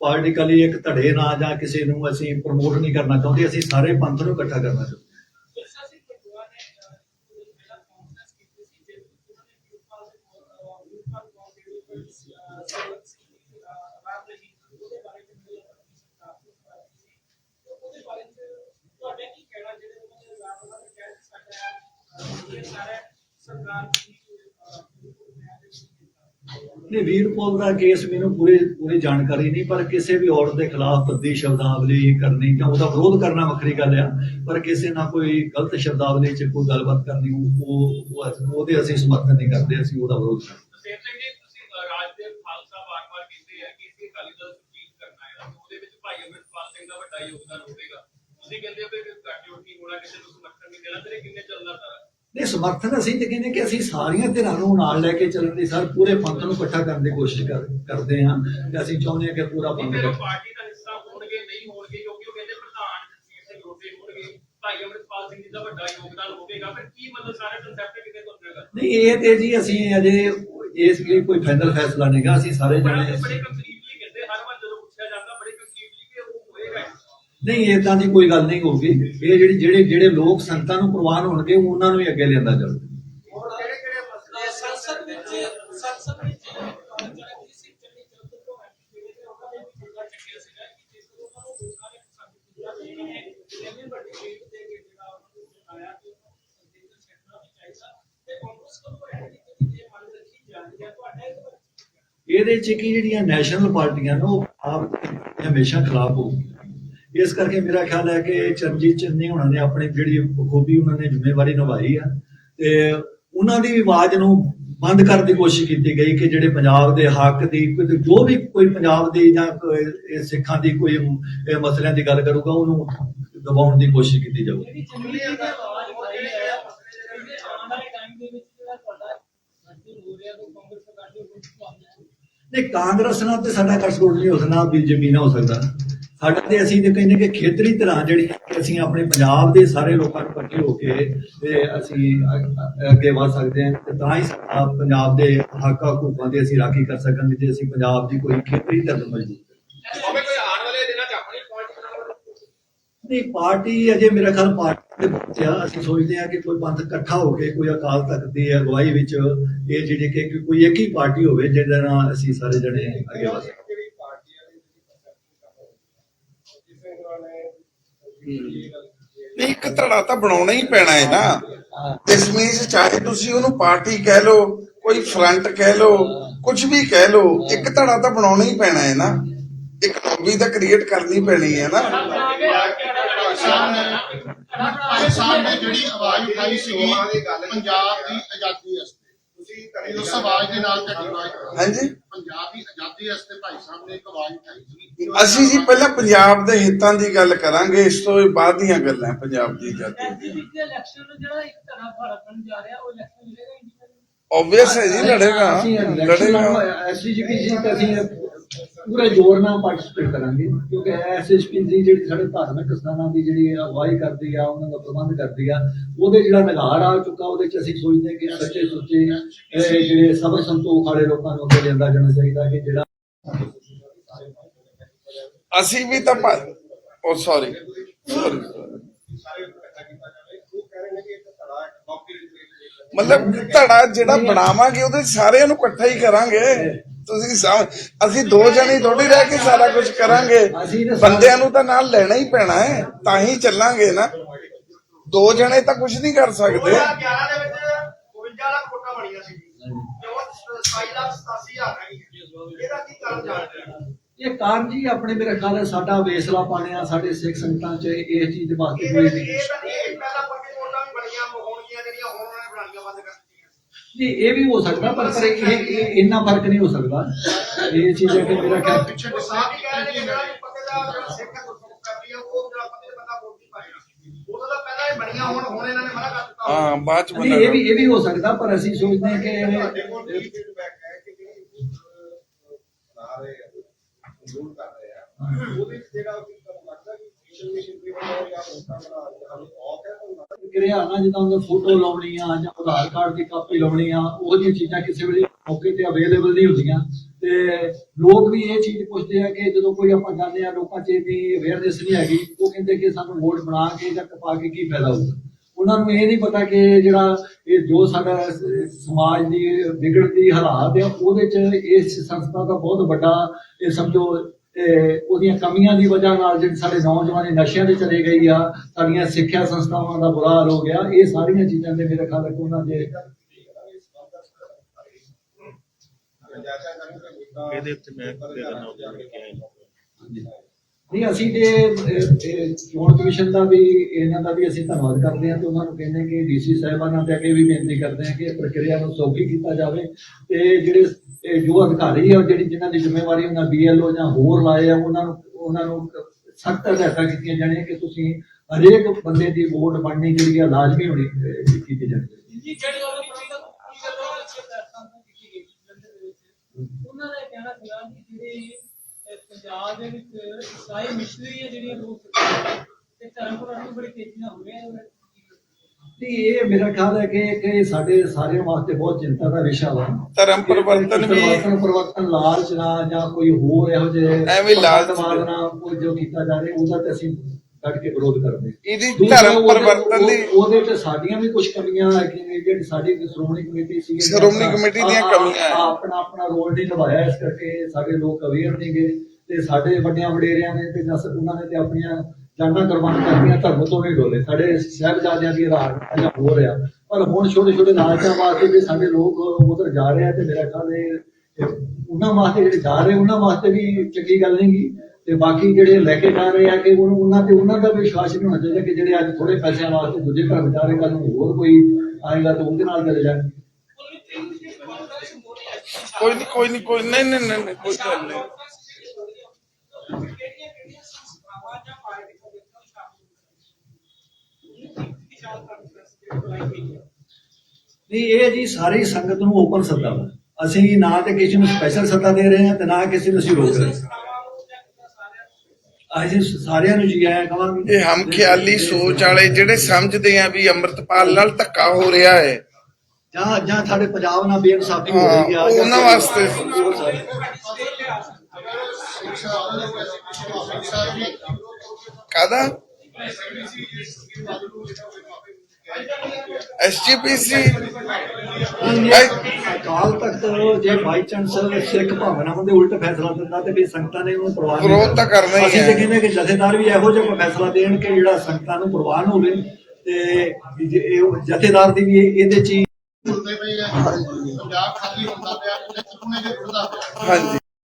ਪਾਰਟੀਕਲੀ ਇੱਕ ਧੜੇ ਨਾਲ ਜਾਂ ਕਿਸੇ ਨੂੰ ਅਸੀਂ ਪ੍ਰਮੋਟ ਨਹੀਂ ਕਰਨਾ ਚਾਹੁੰਦੇ, ਅਸੀਂ ਸਾਰੇ ਪੰਥ ਨੂੰ ਇਕੱਠਾ ਕਰਨਾ ਚਾਹੁੰਦੇ ਵਿਰਸਾ ਸਿੰਘ ਪਟਵਾ ਨੇ ਅਹ, ਪਹਿਲਾਂ ਕਾਂਗਰਸ ਕੀਤੀ ਸੀ ਜੇ ਉਹਨਾਂ ਨੇ ਵੀਰਪਾਲ ਦੇ ਕੋਲ ਵੀਰਪਾਲ ਕੌਰ ਦੇ ਕੋਲ ਸੇਵਕ ਸਿੰਘ ਰਾਮ ਰਹੀ ਉਹਦੇ ਬਾਰੇ ਚ ਮੇਰੇ ਆਪਣੀ ਸਰਕਾਰ ਨੂੰ ਸਵਾਲ ਸੀ ਤੇ ਉਹਦੇ ਬਾਰੇ ਚ ਤੁਹਾਡੇ ਕੀ ਕਹਿਣਾ ਜਿਹੜੇ ਉਹਨਾਂ ਦੇ ਇਲਜ਼ਾਮ ਉਹਨਾਂ ਨੇ ਕਿਹਾ ਕਿ ਸਾਡਾ ਅਹ, ਇਹ ਸਾਰਾ ਸਰਕਾਰ ਦੀ ਅਹ, ਮੈਂ ਦੇ ਵਿੱਚ ਕੀਤਾ ਨਹੀਂ ਵੀਰਪਾਲ ਦਾ ਕੇਸ ਮੈਨੂੰ ਪੂਰੀ ਪੂਰੀ ਜਾਣਕਾਰੀ ਨਹੀਂ, ਪਰ ਕਿਸੇ ਵੀ ਔਰਤ ਦੇ ਖਿਲਾਫ ਤੱਦੀ ਸ਼ਬਦਾਵਲੀ ਕਰਨੀ ਜਾਂ ਉਹਦਾ ਵਿਰੋਧ ਕਰਨਾ ਵੱਖਰੀ ਗੱਲ ਆ, ਪਰ ਕਿਸੇ ਨਾਲ ਕੋਈ ਗਲਤ ਸ਼ਬਦਾਵਲੀ 'ਚ ਕੋਈ ਗੱਲਬਾਤ ਕਰਨੀ, ਉਹ ਉਹਦੇ ਅਸੀਂ ਸਮਰਥਨ ਨਹੀਂ ਕਰਦੇ, ਅਸੀਂ ਉਹਦਾ ਵਿਰੋਧ ਕਰਦੇ। ਕਰਨਾ ਯੋਗਦਾਨ ਹੋਵੇਗਾ। ਤੁਸੀਂ ਕਹਿੰਦੇ ਹੋਣਾ ਕਿਸੇ ਨੂੰ ਸਮਰਥਨ ਨਹੀਂ ਦੇਣਾ ਤੇਰੇ ਕਿੰਨੇ ਚੱਲਦਾ ਸਾਰਾ? ਨਹੀਂ ਸਮਰਥਨ ਅਸੀਂ ਤੇ ਕਹਿੰਦੇ ਕਿ ਅਸੀਂ ਸਾਰੀਆਂ ਧਿਰਾਂ ਨੂੰ ਨਾਲ ਲੈ ਕੇ ਚੱਲਣ ਦੀ ਸਰ ਪੂਰੇ ਪੰਥ ਨੂੰ ਇਕੱਠਾ ਕਰਨ ਦੀ ਕੋਸ਼ਿਸ਼ ਕਰ- ਕਰਦੇ ਹਾਂ ਤੇ ਅਸੀਂ ਚਾਹੁੰਦੇ ਹਾਂ ਕਿ ਪੂਰਾ ਪੰਥ ਫਿਰ ਉਹ ਇਕੱਠਾ ਪਾਰਟੀ ਦਾ ਹਿੱਸਾ ਹੋਣਗੇ ਨਹੀਂ ਹੋਣਗੇ ਕਿਉਂਕਿ ਉਹ ਕਹਿੰਦੇ ਪ੍ਰਧਾਨ ਜਸਵੀਰ ਸਿੰਘ ਹੋਣਗੇ ਭਾਈ ਅਮਰਿਤਪਾਲ ਸਿੰਘ ਜੀ ਦਾ ਵੱਡਾ ਯੋਗਦਾਨ ਹੋਵੇਗਾ ਫਿਰ ਕੀ ਮਤਲਬ ਸਾਰੇ ਕਨਸੈਪਟ ਕਿਤੇ ਤੋਂ ਜਾਏਗਾ? ਨਹੀਂ ਇਹ ਤੇ ਜੀ ਅਸੀਂ ਅਜੇ ਇਸ ਲਈ ਕੋਈ ਫਾਈਨਲ ਫੈਸਲਾ ਨਹੀਂਗਾ ਅਸੀਂ ਸਾਰੇ ਬੜੇ ਜਣੇ ਬੜੇ ਕੰਕਰੀਟਲੀ ਕਹਿੰਦੇ ਹਰ ਵਾਰ ਜਦੋਂ ਪੁੱਛਿਆ ਜਾਂਦਾ ਬੜੇ ਕੰਕਰੀਟਲੀ ਕਿ ਉਹ ਹੋਏਗਾ ਨਹੀਂ ਇਦਾਂ ਦੀ ਕੋਈ ਗੱਲ ਨਹੀਂ ਹੋਊਗੀ। ਇਹ ਜਿਹੜੀ ਜਿਹੜੇ ਜਿਹੜੇ ਲੋਕ ਸੰਤਾਂ ਨੂੰ ਪ੍ਰਵਾਨ ਹੋਣਗੇ ਉਹਨਾਂ ਨੂੰ ਹੀ ਅੱਗੇ ਲਿਆਂਦਾ ਜਾਊਗਾ। ਅਹ ਸੰਸਦ ਵਿੱਚ ਸੰਸਦ ਵਿੱਚ ਅਹ, ਜਿਹੜਾ ਕਿ ਸਿੰਘ ਚੰਨੀ ਚੌਧਰੀ ਤੋਂ ਜਿਹੜੇ ਨੇ ਉਹਨਾਂ ਨੇ ਵੀ ਮੁੱਦਾ ਚੱਕਿਆ ਸੀਗਾ ਕਿ ਜਿਸ ਨੂੰ ਉਹਨਾਂ ਨੂੰ ਲੋਕਾਂ ਨੇ ਪਸੰਦ ਕੀਤਾ ਤੇ ਉਹਨਾਂ ਨੇ ਜਿੰਨੀ ਵੱਡੀ ਲੀਡ ਦੇ ਕੇ ਜਿਹੜਾ ਉਹਨਾਂ ਨੂੰ ਜਿਤਾਇਆ ਤੇ ਉਹਨਾਂ ਨੂੰ ਸੰਦੇਸ਼ ਛੱਡਣਾ ਵੀ ਚਾਹੀਦਾ। ਤੇ ਕਾਂਗਰਸ ਕੋਲ ਹੈ ਕਿ ਜੇ ਮੰਨ ਰੱਖੀ ਜਾਂਦੀ ਹੈ ਤੁਹਾਡਾ ਇਹਦੇ ਚ ਕੀ ਜਿਹੜੀਆਂ ਨੈਸ਼ਨਲ ਪਾਰਟੀਆਂ ਨੇ ਉਹ ਆਪ ਹਮੇਸ਼ਾ ਖਿਲਾਫ ਹੋਊਗੀ ਇਸ ਕਰਕੇ ਮੇਰਾ ਖਿਆਲ ਹੈ ਕਿ ਚਰਨਜੀਤ ਚੰਨੀ ਹੋਣਾ ਨੇ ਆਪਣੀ ਜਿਹੜੀ ਬਖੂਬੀ ਉਹਨਾਂ ਨੇ ਜ਼ਿੰਮੇਵਾਰੀ ਨਿਭਾਈ ਆ ਤੇ ਉਹਨਾਂ ਦੀ ਆਵਾਜ਼ ਨੂੰ ਬੰਦ ਕਰਨ ਦੀ ਕੋਸ਼ਿਸ਼ ਕੀਤੀ ਗਈ ਕਿ ਜਿਹੜੇ ਪੰਜਾਬ ਦੇ ਹੱਕ ਦੀ ਜੋ ਵੀ ਕੋਈ ਪੰਜਾਬ ਦੀ ਜਾਂ ਸਿੱਖਾਂ ਦੀ ਕੋਈ ਮਸਲਿਆਂ ਦੀ ਗੱਲ ਕਰੂਗਾ ਉਹਨੂੰ ਦਬਾਉਣ ਦੀ ਕੋਸ਼ਿਸ਼ ਕੀਤੀ ਜਾਊਗੀ। ਨਹੀਂ ਕਾਂਗਰਸ ਨਾਲ ਤੇ ਸਾਡਾ ਗੱਠਜੋੜ ਨਹੀਂ ਹੋ ਸਕਦਾ ਬੀਜੇਪੀ ਨਾਲ ਹੋ ਸਕਦਾ। ਸਾਡਾ ਤੇ ਅਸੀਂ ਤੇ ਕਹਿੰਦੇ ਕਿ ਖੇਤਰੀ ਤਰ੍ਹਾਂ ਜਿਹੜੀ ਅਸੀਂ ਆਪਣੇ ਪੰਜਾਬ ਦੇ ਸਾਰੇ ਲੋਕਾਂ ਨੂੰ ਇਕੱਠੇ ਹੋ ਕੇ ਤੇ ਅਸੀਂ ਅੱਗੇ ਵਧ ਸਕਦੇ ਹਾਂ ਤੇ ਤਾਂ ਹੀ ਪੰਜਾਬ ਦੇ ਹੱਕ ਹਕੂਕਾਂ ਦੀ ਅਸੀਂ ਰਾਖੀ ਕਰ ਸਕਾਂਗੇ ਜੇ ਅਸੀਂ ਪੰਜਾਬ ਦੀ ਕੋਈ ਖੇਤਰੀ ਧਰਮ ਮਜ਼ਬੂਤ ਨਹੀਂ ਪਾਰਟੀ ਅਜੇ ਮੇਰੇ ਖਿਆਲ ਪਾਰਟੀ ਦੇ ਵਿੱਚ ਆ। ਅਸੀਂ ਸੋਚਦੇ ਹਾਂ ਕਿ ਕੋਈ ਪੰਥ ਇਕੱਠਾ ਹੋ ਕੇ ਕੋਈ ਅਕਾਲ ਤਖਤ ਦੀ ਅਗਵਾਈ ਵਿੱਚ ਇਹ ਜਿਹੜੀ ਕਿ ਕਿ ਕੋਈ ਇੱਕ ਹੀ ਪਾਰਟੀ ਹੋਵੇ ਜਿਹਦੇ ਨਾਲ ਅਸੀਂ ਸਾਰੇ ਜਣੇ ਅੱਗੇ ਵਧ ਸਕੀਏ ਜਿਹੜੀ ਪਾਰਟੀ ਵਾਲੀ ਜਿਹੜੀ perception ਕਰ ਰਹੇ ਜਿਸ ਨੇ ਨਹੀਂ, ਇੱਕ ਧੜਾ ਤਾਂ ਬਣਾਉਣਾ ਹੀ ਪੈਣਾ ਹੈ ਨਾ। ਇਸ ਮੀਨਸ ਚਾਹੇ ਤੁਸੀਂ ਉਹਨੂੰ ਪਾਰਟੀ ਕਹਿ ਲਓ, ਕੋਈ ਫਰੰਟ ਕਹਿ ਲਓ, ਕੁਝ ਵੀ ਕਹਿ ਲਓ, ਇੱਕ ਧੜਾ ਤਾਂ ਬਣਾਉਣਾ ਹੀ ਪੈਣਾ ਹੈ ਨਾ। ਇੱਕ ਲੌਬੀ ਤਾਂ ਕ੍ਰੀਏਟ ਕਰਨੀ ਪੈਣੀ ਹੈ ਨਾ। ਭਾਈ ਨੇ ਜਿਹੜੀ ਆਵਾਜ਼ ਉਠਾਈ ਸੀਗੀ, ਪੰਜਾਬ ਦੀ ਆਜ਼ਾਦੀ ਵਾਸਤੇ। ਉਸ ਆਵਾਜ਼ ਦੇ ਨਾਲ ਤੁਹਾਡੀ ਆਵਾਜ਼ ਹਾਂਜੀ। ਪੰਜਾਬ ਦੀ ਆਜ਼ਾਦੀ ਵਾਸਤੇ ਭਾਈ ਸਾਹਿਬ ਨੇ ਇੱਕ ਆਵਾਜ਼ ਉਠਾਈ ਸੀ। ਅਸੀਂ ਜੀ ਪਹਿਲਾਂ ਪੰਜਾਬ ਦੇ ਹਿੱਤਾਂ ਦੀ ਗੱਲ ਕਰਾਂਗੇ ਇਸ ਤੋਂ ਬਾਅਦ ਦੀਆਂ ਗੱਲਾਂ ਪੰਜਾਬ ਦੀ ਆਜ਼ਾਦੀ ਐਸਜੀਪੀ ਦੇ ਇਲੈਕਸ਼ਨ ਨੂੰ ਜਿਹੜਾ ਇੱਕ ਤਰ੍ਹਾਂ ਭੜਕਣ ਜਾ ਰਿਹਾ ਉਹ ਇਲੈਕਸ਼ਨ ਇੰਡੀਪੈਂਡੈਂਟ ਆਬਵੀਅਸ ਹੈ ਜੀ ਲੜੇਗਾ ਲੜੇਗਾ। ਐਸਜੀਪੀਸੀ ਤੇ ਅਸੀਂ ਪੂਰੇ ਜ਼ੋਰ ਨਾਲ ਪਾਰਟਿਸਿਪੇਟ ਕਰਾਂਗੇ, ਕਿਉਂਕਿ ਐਸਜੀਪੀਸੀ ਜਿਹੜੀ ਸਾਡੇ ਧਾਰਮਿਕ ਸਥਾਨਾਂ ਦੀ ਜਿਹੜੀ ਅਗਵਾਈ ਕਰਦੀ ਆ, ਉਹਨਾਂ ਦਾ ਪ੍ਰਬੰਧ ਕਰਦੀ ਆ, ਉਹਦੇ ਜਿਹੜਾ ਨਿਗਾਰ ਆ ਚੁੱਕਾ, ਉਹਦੇ ਚ ਅਸੀਂ ਸੋਚਦੇ ਕਿ ਸੱਚੇ ਸੁੱਚੇ ਜਿਹੜੇ ਸਬਰ ਸੰਤੋਖ ਵਾਲੇ ਲੋਕਾਂ ਨੂੰ ਅੱਗੇ ਲਿਆਂਦਾ ਜਾਣਾ ਚਾਹੀਦਾ ਕਿ ਜਿਹੜਾ ਅਸੀਂ ਵੀ ਤਾਂ ਉਹ ਸੌਰੀ ਮਤਲਬ ਧੜਾ ਜਿਹੜਾ ਬਣਾਵਾਂਗੇ, ਉਹਦੇ ਸਾਰਿਆਂ ਨੂੰ ਇਕੱਠਾ ਹੀ ਕਰਾਂਗੇ। ਤੁਸੀਂ ਸਮ- ਅਸੀਂ ਦੋ ਜਣੇ ਥੋੜੀ ਰਹਿ ਕੇ ਸਾਰਾ ਕੁਝ ਕਰਾਂਗੇ। ਬੰਦਿਆਂ ਨੂੰ ਤਾਂ ਨਾਲ ਲੈਣਾ ਹੀ ਪੈਣਾ ਹੈ ਤਾਂ ਹੀ ਚੱਲਾਂਗੇ ਨਾ। ਦੋ ਜਣੇ ਤਾਂ ਕੁਝ ਨਹੀਂ ਕਰ ਸਕਦੇ। 2011 ਦੇ ਵਿੱਚ 52 ਲੱਖ ਵੋਟਾਂ ਬਣੀਆਂ ਸੀ। ਜੋ 27 ਲੱਖ 87 ਹਜ਼ਾਰ ਰਹਿ ਗਈਆਂ। ਇਹਦਾ ਕੀ ਕਾਰਨ ਜਾਣ ਰਿਹਾ ਇਹ ਕਾਰਨ ਜੀ ਆਪਣੇ ਮੇਰੇ ਖਿਆਲ ਹੈ ਸਾਡਾ ਵੇਸਲਾ ਪਾਣਿਆ ਸਾਡੇ ਸਿੱਖ ਸੰਗਤਾਂ ਚ ਇਹ ਚੀਜ਼ ਵਾਸਤੇ ਇਹ ਕੋਈ ਇਹ ਨਹੀਂ ਇਹ ਪਹਿਲਾਂ ਪੱਕੇ ਵੋਟਾਂ ਵੀ ਬਣੀਆਂ ਹੁਣ ਉਹਨਾਂ ਨੇ ਬਣਾਉਣੀਆਂ ਬੰਦ ਕਰ ਜੀ ਇਹ ਵੀ ਹੋ ਸਕਦਾ ਪਰ ਪਰ ਇਹ ਇਹ ਇੰਨਾ ਫ਼ਰਕ ਨਹੀਂ ਹੋ ਸਕਦਾ। ਇਹ ਚੀਜ਼ ਹੈ ਕਿ ਮੇਰਾ ਖਿਆਲ ਪਿੱਛੇ ਵਿਸਾਖ ਸਾਡੀ ਕਹਿ ਰਹੇ ਨੇ ਕਿ ਜਿਹੜਾ ਵੀ ਪੱਕੇ ਦਾ ਜਿਹੜਾ ਸਿੱਖ ਹੈ ਗੁਰਸਿੱਖ ਕਰ ਰਹੀ ਹੈ ਉਹ ਜਿਹੜਾ ਪੱਕੇ ਦਾ ਬੰਦਾ ਵੋਟ ਨਹੀਂ ਪਾਏਗਾ। ਉਦੋਂ ਤਾਂ ਪਹਿਲਾਂ ਇਹ ਬਣੀਆਂ ਹੁਣ ਹੁਣ ਇਹਨਾਂ ਨੇ ਮਨਾ ਕਰ ਦਿੱਤਾ ਹਾਂ ਬਾਅਦ ਚ ਨਹੀਂ ਇਹ ਵੀ ਇਹ ਵੀ ਹੋ ਸਕਦਾ ਪਰ ਅਸੀਂ ਸੋਚਦੇ ਹਾਂ ਤੁਹਾਡੇ ਕਿ ਕੋਲ ਕੀ ਫੀਡਬੈਕ ਹੈ ਕਿ ਜਿਹੜੀ ਬਣਾ ਰਹੇ ਆ ਕੰਟਰੋਲ ਕਰ ਰਹੇ ਆ। ਉਹਦੇ ਵਿੱਚ ਜਿਹੜਾ ਕਿਰਿਆ ਨਾ ਜਿੱਦਾਂ ਉਹਨੇ ਫੋਟੋ ਲਾਉਣੀ ਆ ਜਾਂ ਆਧਾਰ ਕਾਰਡ ਦੀ ਕਾਪੀ ਲਾਉਣੀ ਆ ਉਹ ਜਿਹੀਆਂ ਚੀਜ਼ਾਂ ਕਿਸੇ ਵੇਲੇ ਮੌਕੇ ਤੇ ਅਵੇਲੇਬਲ ਨਹੀਂ ਹੁੰਦੀਆਂ। ਤੇ ਲੋਕ ਵੀ ਇਹ ਚੀਜ਼ ਪੁੱਛਦੇ ਆ ਕਿ ਜਦੋਂ ਕੋਈ ਆਪਾਂ ਜਾਂਦੇ ਆ, ਲੋਕਾਂ 'ਚ ਵੀ ਅਵੇਅਰਨੈਸ ਨਹੀਂ ਹੈਗੀ, ਉਹ ਕਹਿੰਦੇ ਕਿ ਸਾਨੂੰ ਵੋਟ ਬਣਾ ਕੇ ਜਾਂ ਕਪਾ ਕੇ ਕੀ ਫਾਇਦਾ ਹੋਊਗਾ? ਉਹਨਾਂ ਨੂੰ ਇਹ ਨਹੀਂ ਪਤਾ ਕਿ ਜਿਹੜਾ ਇਹ ਜੋ ਸਾਡਾ ਸਮਾਜ ਦੀ ਵਿਗੜਦੀ ਹਾਲਾਤ ਹੈ ਉਹਦੇ 'ਚ ਇਸ ਸੰਸਥਾ ਦਾ ਬਹੁਤ ਵੱਡਾ, ਇਹ ਸਮਝੋ ਤੇ ਉਹਦੀਆਂ ਕਮੀਆਂ ਦੀ ਵਜ੍ਹਾ ਨਾਲ ਜਿਹੜੇ ਸਾਡੇ ਨੌਜਵਾਨ ਨਸ਼ਿਆਂ ਤੇ ਚਲੇ ਗਈ ਆ ਸਾਡੀਆਂ ਸਿੱਖਿਆ ਸੰਸਥਾਵਾਂ ਦਾ ਬੁਰਾ ਹਾਲ ਹੋ ਗਿਆ ਇਹ ਸਾਰੀਆਂ ਚੀਜ਼ਾਂ ਦੇ ਮੇਰੇ ਖਿਆਲ ਉਹਨਾਂ ਦੇ ਇਹਦੇ ਉੱਤੇ ਮੈਂ ਦੇ ਨਹੀਂ ਅਸੀਂ ਤੇ ਚੋਣ ਕਮਿਸ਼ਨ ਦਾ ਵੀ ਇਹਨਾਂ ਦਾ ਵੀ ਅਸੀਂ ਧੰਨਵਾਦ ਕਰਦੇ ਹਾਂ ਤੇ ਉਹਨਾਂ ਨੂੰ ਕਹਿੰਦੇ ਕਿ ਡੀਸੀ ਸਾਹਿਬਾਨਾਂ ਤੇ ਅੱਗੇ ਵੀ ਬੇਨਤੀ ਕਰਦੇ ਹਾਂ ਕਿ ਪ੍ਰਕਿਰਿਆ ਨੂੰ ਸੌਖੀ ਕੀਤਾ ਜਾਵੇ ਤੇ ਜਿਹੜੇ ਇਹ ਜੋ ਅਧਿਕਾਰੀ ਆ ਜਿਹੜੀ ਜਿਨ੍ਹਾਂ ਦੀ ਜ਼ਿੰਮੇਵਾਰੀ ਉਹਨਾਂ ਬੀਐਲਓ ਜਾਂ ਹੋਰ ਲਾਏ ਆ, ਉਹਨਾਂ ਨੂੰ ਉਹਨਾਂ ਨੂੰ ਸਖਤ ਹਦਾਇਤਾਂ ਕੀਤੀਆਂ ਜਾਣੀਆਂ ਕਿ ਤੁਸੀਂ ਹਰੇਕ ਬੰਦੇ ਦੀ ਵੋਟ ਬਣਨੀ ਜਿਹੜੀ ਆ ਲਾਜ਼ਮੀ ਹੋਣੀ ਕੀਤੀ ਜਾਣੀ ਜੀ ਜਿਹੜੀ ਉਹ ਕੀਤੀ ਉਹਨਾਂ ਦਾ ਕਹਿਣਾ ਸੀਗਾ ਕਿ ਜਿਹੜੇ ਪੰਜਾਬ ਦੇ ਵਿੱਚ ਇਸਾਈ ਮਿਸ਼ਨਰੀ ਜਿਹੜੀਆਂ ਲੋਕ ਤੇ ਧਰਮ ਪਰਿਵਰਤਨ ਬੜੀ ਤੇਜ਼ੀ ਨਾਲ ਹੋ ਰਿਹਾ ਹੈ। ਨਹੀਂ ਇਹ ਮੇਰਾ ਖਿਆਲ ਹੈ ਕਿ ਕਿ ਇਹ ਸਾਡੇ ਸਾਰਿਆਂ ਵਾਸਤੇ ਬਹੁਤ ਚਿੰਤਾ ਦਾ ਵਿਸ਼ਾ ਵਾ ਧਰਮ ਪਰਿਵਰਤਨ ਵੀ ਪਰਿਵਰਤਨ ਪਰਿਵਰਤਨ ਲਾਲਚ ਨਾਲ ਜਾਂ ਕੋਈ ਹੋਰ ਇਹੋ ਜਿਹੇ ਐਵੇਂ ਲਾਲਚ ਨਾਲ ਕੋਈ ਜੋ ਕੀਤਾ ਜਾ ਰਿਹਾ ਉਹਦਾ ਤੇ ਅਸੀਂ ਕੱਢ ਕੇ ਵਿਰੋਧ ਕਰਦੇ। ਇਹਦੀ ਧਰਮ ਪਰਿਵਰਤਨ ਦੀ ਉਹ- ਉਹਦੇ ਤੇ ਸਾਡੀਆਂ ਵੀ ਕੁਝ ਕਮੀਆਂ ਹੈਗੀਆਂ ਨੇ ਜਿਹੜੀ ਸਾਡੀ ਸ਼੍ਰੋਮਣੀ ਕਮੇਟੀ ਸੀ ਸ਼੍ਰੋਮਣੀ ਕਮੇਟੀ ਦੀਆਂ ਕਮੀਆਂ ਹੈ। ਆਪਣਾ ਆਪਣਾ ਰੋਲ ਨਹੀਂ ਨਿਭਾਇਆ ਇਸ ਕਰਕੇ ਸਾਡੇ ਲੋਕ ਅਵੇਅਰ ਨਹੀਂਗੇ ਤੇ ਸਾਡੇ ਵੱਡਿਆਂ ਵਡੇਰਿਆਂ ਨੇ ਤੇ ਜਸ ਉਹਨਾਂ ਨੇ ਤੇ ਆਪਣੀਆਂ ਜਾਨਾਂ ਕੁਰਬਾਨ ਕਰਤੀਆਂ ਧਰਮ ਤੋਂ ਨਹੀਂ ਡੋਲੇ। ਸਾਡੇ ਸਾਹਿਬਜ਼ਾਦਿਆਂ ਦੀ ਰਾਜ ਜਾਂ ਹੋ ਰਿਹਾ ਪਰ ਹੁਣ ਛੋਟੇ ਛੋਟੇ ਲਾਲਚਾਂ ਵਾਸਤੇ ਵੀ ਸਾਡੇ ਲੋਕ ਉਧਰ ਜਾ ਰਹੇ ਆ ਤੇ ਮੇਰਾ ਖਿਆਲ ਇਹ ਉਹਨਾਂ ਵਾਸਤੇ ਜਿਹੜੇ ਜਾ ਰਹੇ ਉਹਨਾਂ ਵਾਸਤੇ ਵੀ ਚੰਗੀ ਗੱਲ ਨਹੀਂਗੀ ਤੇ ਬਾਕੀ ਜਿਹੜੇ ਲੈ ਕੇ ਜਾ ਰਹੇ ਆ ਕਿ ਉਹਨੂੰ ਉਹਨਾਂ ਤੇ ਉਹਨਾਂ ਦਾ ਵੀ ਵਿਸ਼ਵਾਸ ਨਹੀਂ ਹੋਣਾ ਚਾਹੀਦਾ ਕਿ ਜਿਹੜੇ ਅੱਜ ਥੋੜੇ ਪੈਸਿਆਂ ਵਾਸਤੇ ਦੂਜੇ ਘਰ ਜਾ ਰਹੇ ਕੱਲ ਨੂੰ ਹੋਰ ਕੋਈ ਆਏਗਾ ਤਾਂ ਉਹਦੇ ਨਾਲ ਚਲੇ ਜਾਣਗੇ ਕੋਈ ਨਹੀਂ ਕੋਈ ਨਹੀਂ ਕੋਈ ਨਹੀਂ ਨਹੀਂ ਨਹੀਂ, ਕੋਈ ਗੱਲ ਨਹੀਂ ਕਿਹੜੀਆਂ ਕਿਹੜੀਆਂ ਸੰਸਥਾਵਾਂ ਜਾਂ ਪਾਰਟੀਆਂ ਦੇ ਨਾਲ ਸ਼ਾਮਿਲ ਹੋਣਗੀਆਂ ਵਿਸ਼ਾਲ ਕਾਨਫਰੰਸ ਦੇ ਬੁਲਾਈ ਗਈ ਹੈ ਨਹੀਂ ਇਹ ਜੀ ਸਾਰੀ ਸੰਗਤ ਨੂੰ ਓਪਨ ਸੱਦਾ ਵਾ। ਅਸੀਂ ਨਾ ਤੇ ਕਿਸੇ ਨੂੰ ਸਪੈਸ਼ਲ ਸੱਦਾ ਦੇ ਰਹੇ ਹਾਂ ਤੇ ਨਾ ਕਿਸੇ ਨੂੰ ਅਸੀਂ ਰੋਕ ਰਹੇ ਅਸੀਂ ਸਾਰਿਆਂ ਨੂੰ ਜੀ ਆਇਆ ਕਵਾਂਗੇ ਇਹ ਹਮ ਖਿਆਲੀ ਸੋਚ ਵਾਲੇ ਜਿਹੜੇ ਸਮਝਦੇ ਆ ਵੀ ਅੰਮ੍ਰਿਤਪਾਲ ਨਾਲ ਧੱਕਾ ਹੋ ਰਿਹਾ ਹੈ। ਜਾਂ ਜਾਂ ਸਾਡੇ ਪੰਜਾਬ ਨਾਲ ਬੇਇਨਸਾਫੀ ਹੋ ਰਹੀ ਆ ਉਹ ਉਹਨਾਂ ਵਾਸਤੇ। ਕਾਦਾ ਐਸਜੀਪੀਸੀ ਅਕਾਲ ਤਖਤ ਜੇ ਬਾਈ ਚਾਂਸ ਸਿੱਖ ਭਾਵਨਾ ਹੁੰਦੇ ਉਲਟ ਫੈਸਲਾ ਦਿੰਦਾ ਤੇ ਵੀ ਸੰਗਤਾਂ ਨੇ ਉਹਨੂੰ ਪ੍ਰਵਾਨ ਵਿਰੋਧ ਤਾਂ ਕਰਨਾ। ਹੀ ਅਸੀਂ ਹੈ। ਤੇ ਕਹਿੰਦੇ ਕਿ ਜਥੇਦਾਰ ਵੀ ਇਹੋ ਜਿਹਾ ਕੋਈ ਫੈਸਲਾ ਦੇਣ ਕਿ ਜਿਹੜਾ ਸੰਗਤਾਂ ਨੂੰ ਪ੍ਰਵਾਨ ਹੋਵੇ ਤੇ ਜੇ ਇਹ ਜਥੇਦਾਰ ਦੀ ਵੀ ਇਹ- ਇਹਦੇ ਚ ਹੀ ਹੁੰਦੇ ਪਏ ਆ ਪੰਜਾਬ ਖਾਲੀ ਹੁੰਦਾ ਪਿਆ ਉਹਨੇ ਚੁਣੇ ਜੇ ਰੁੜਦਾ ਪਿਆ ਹਾਂਜੀ।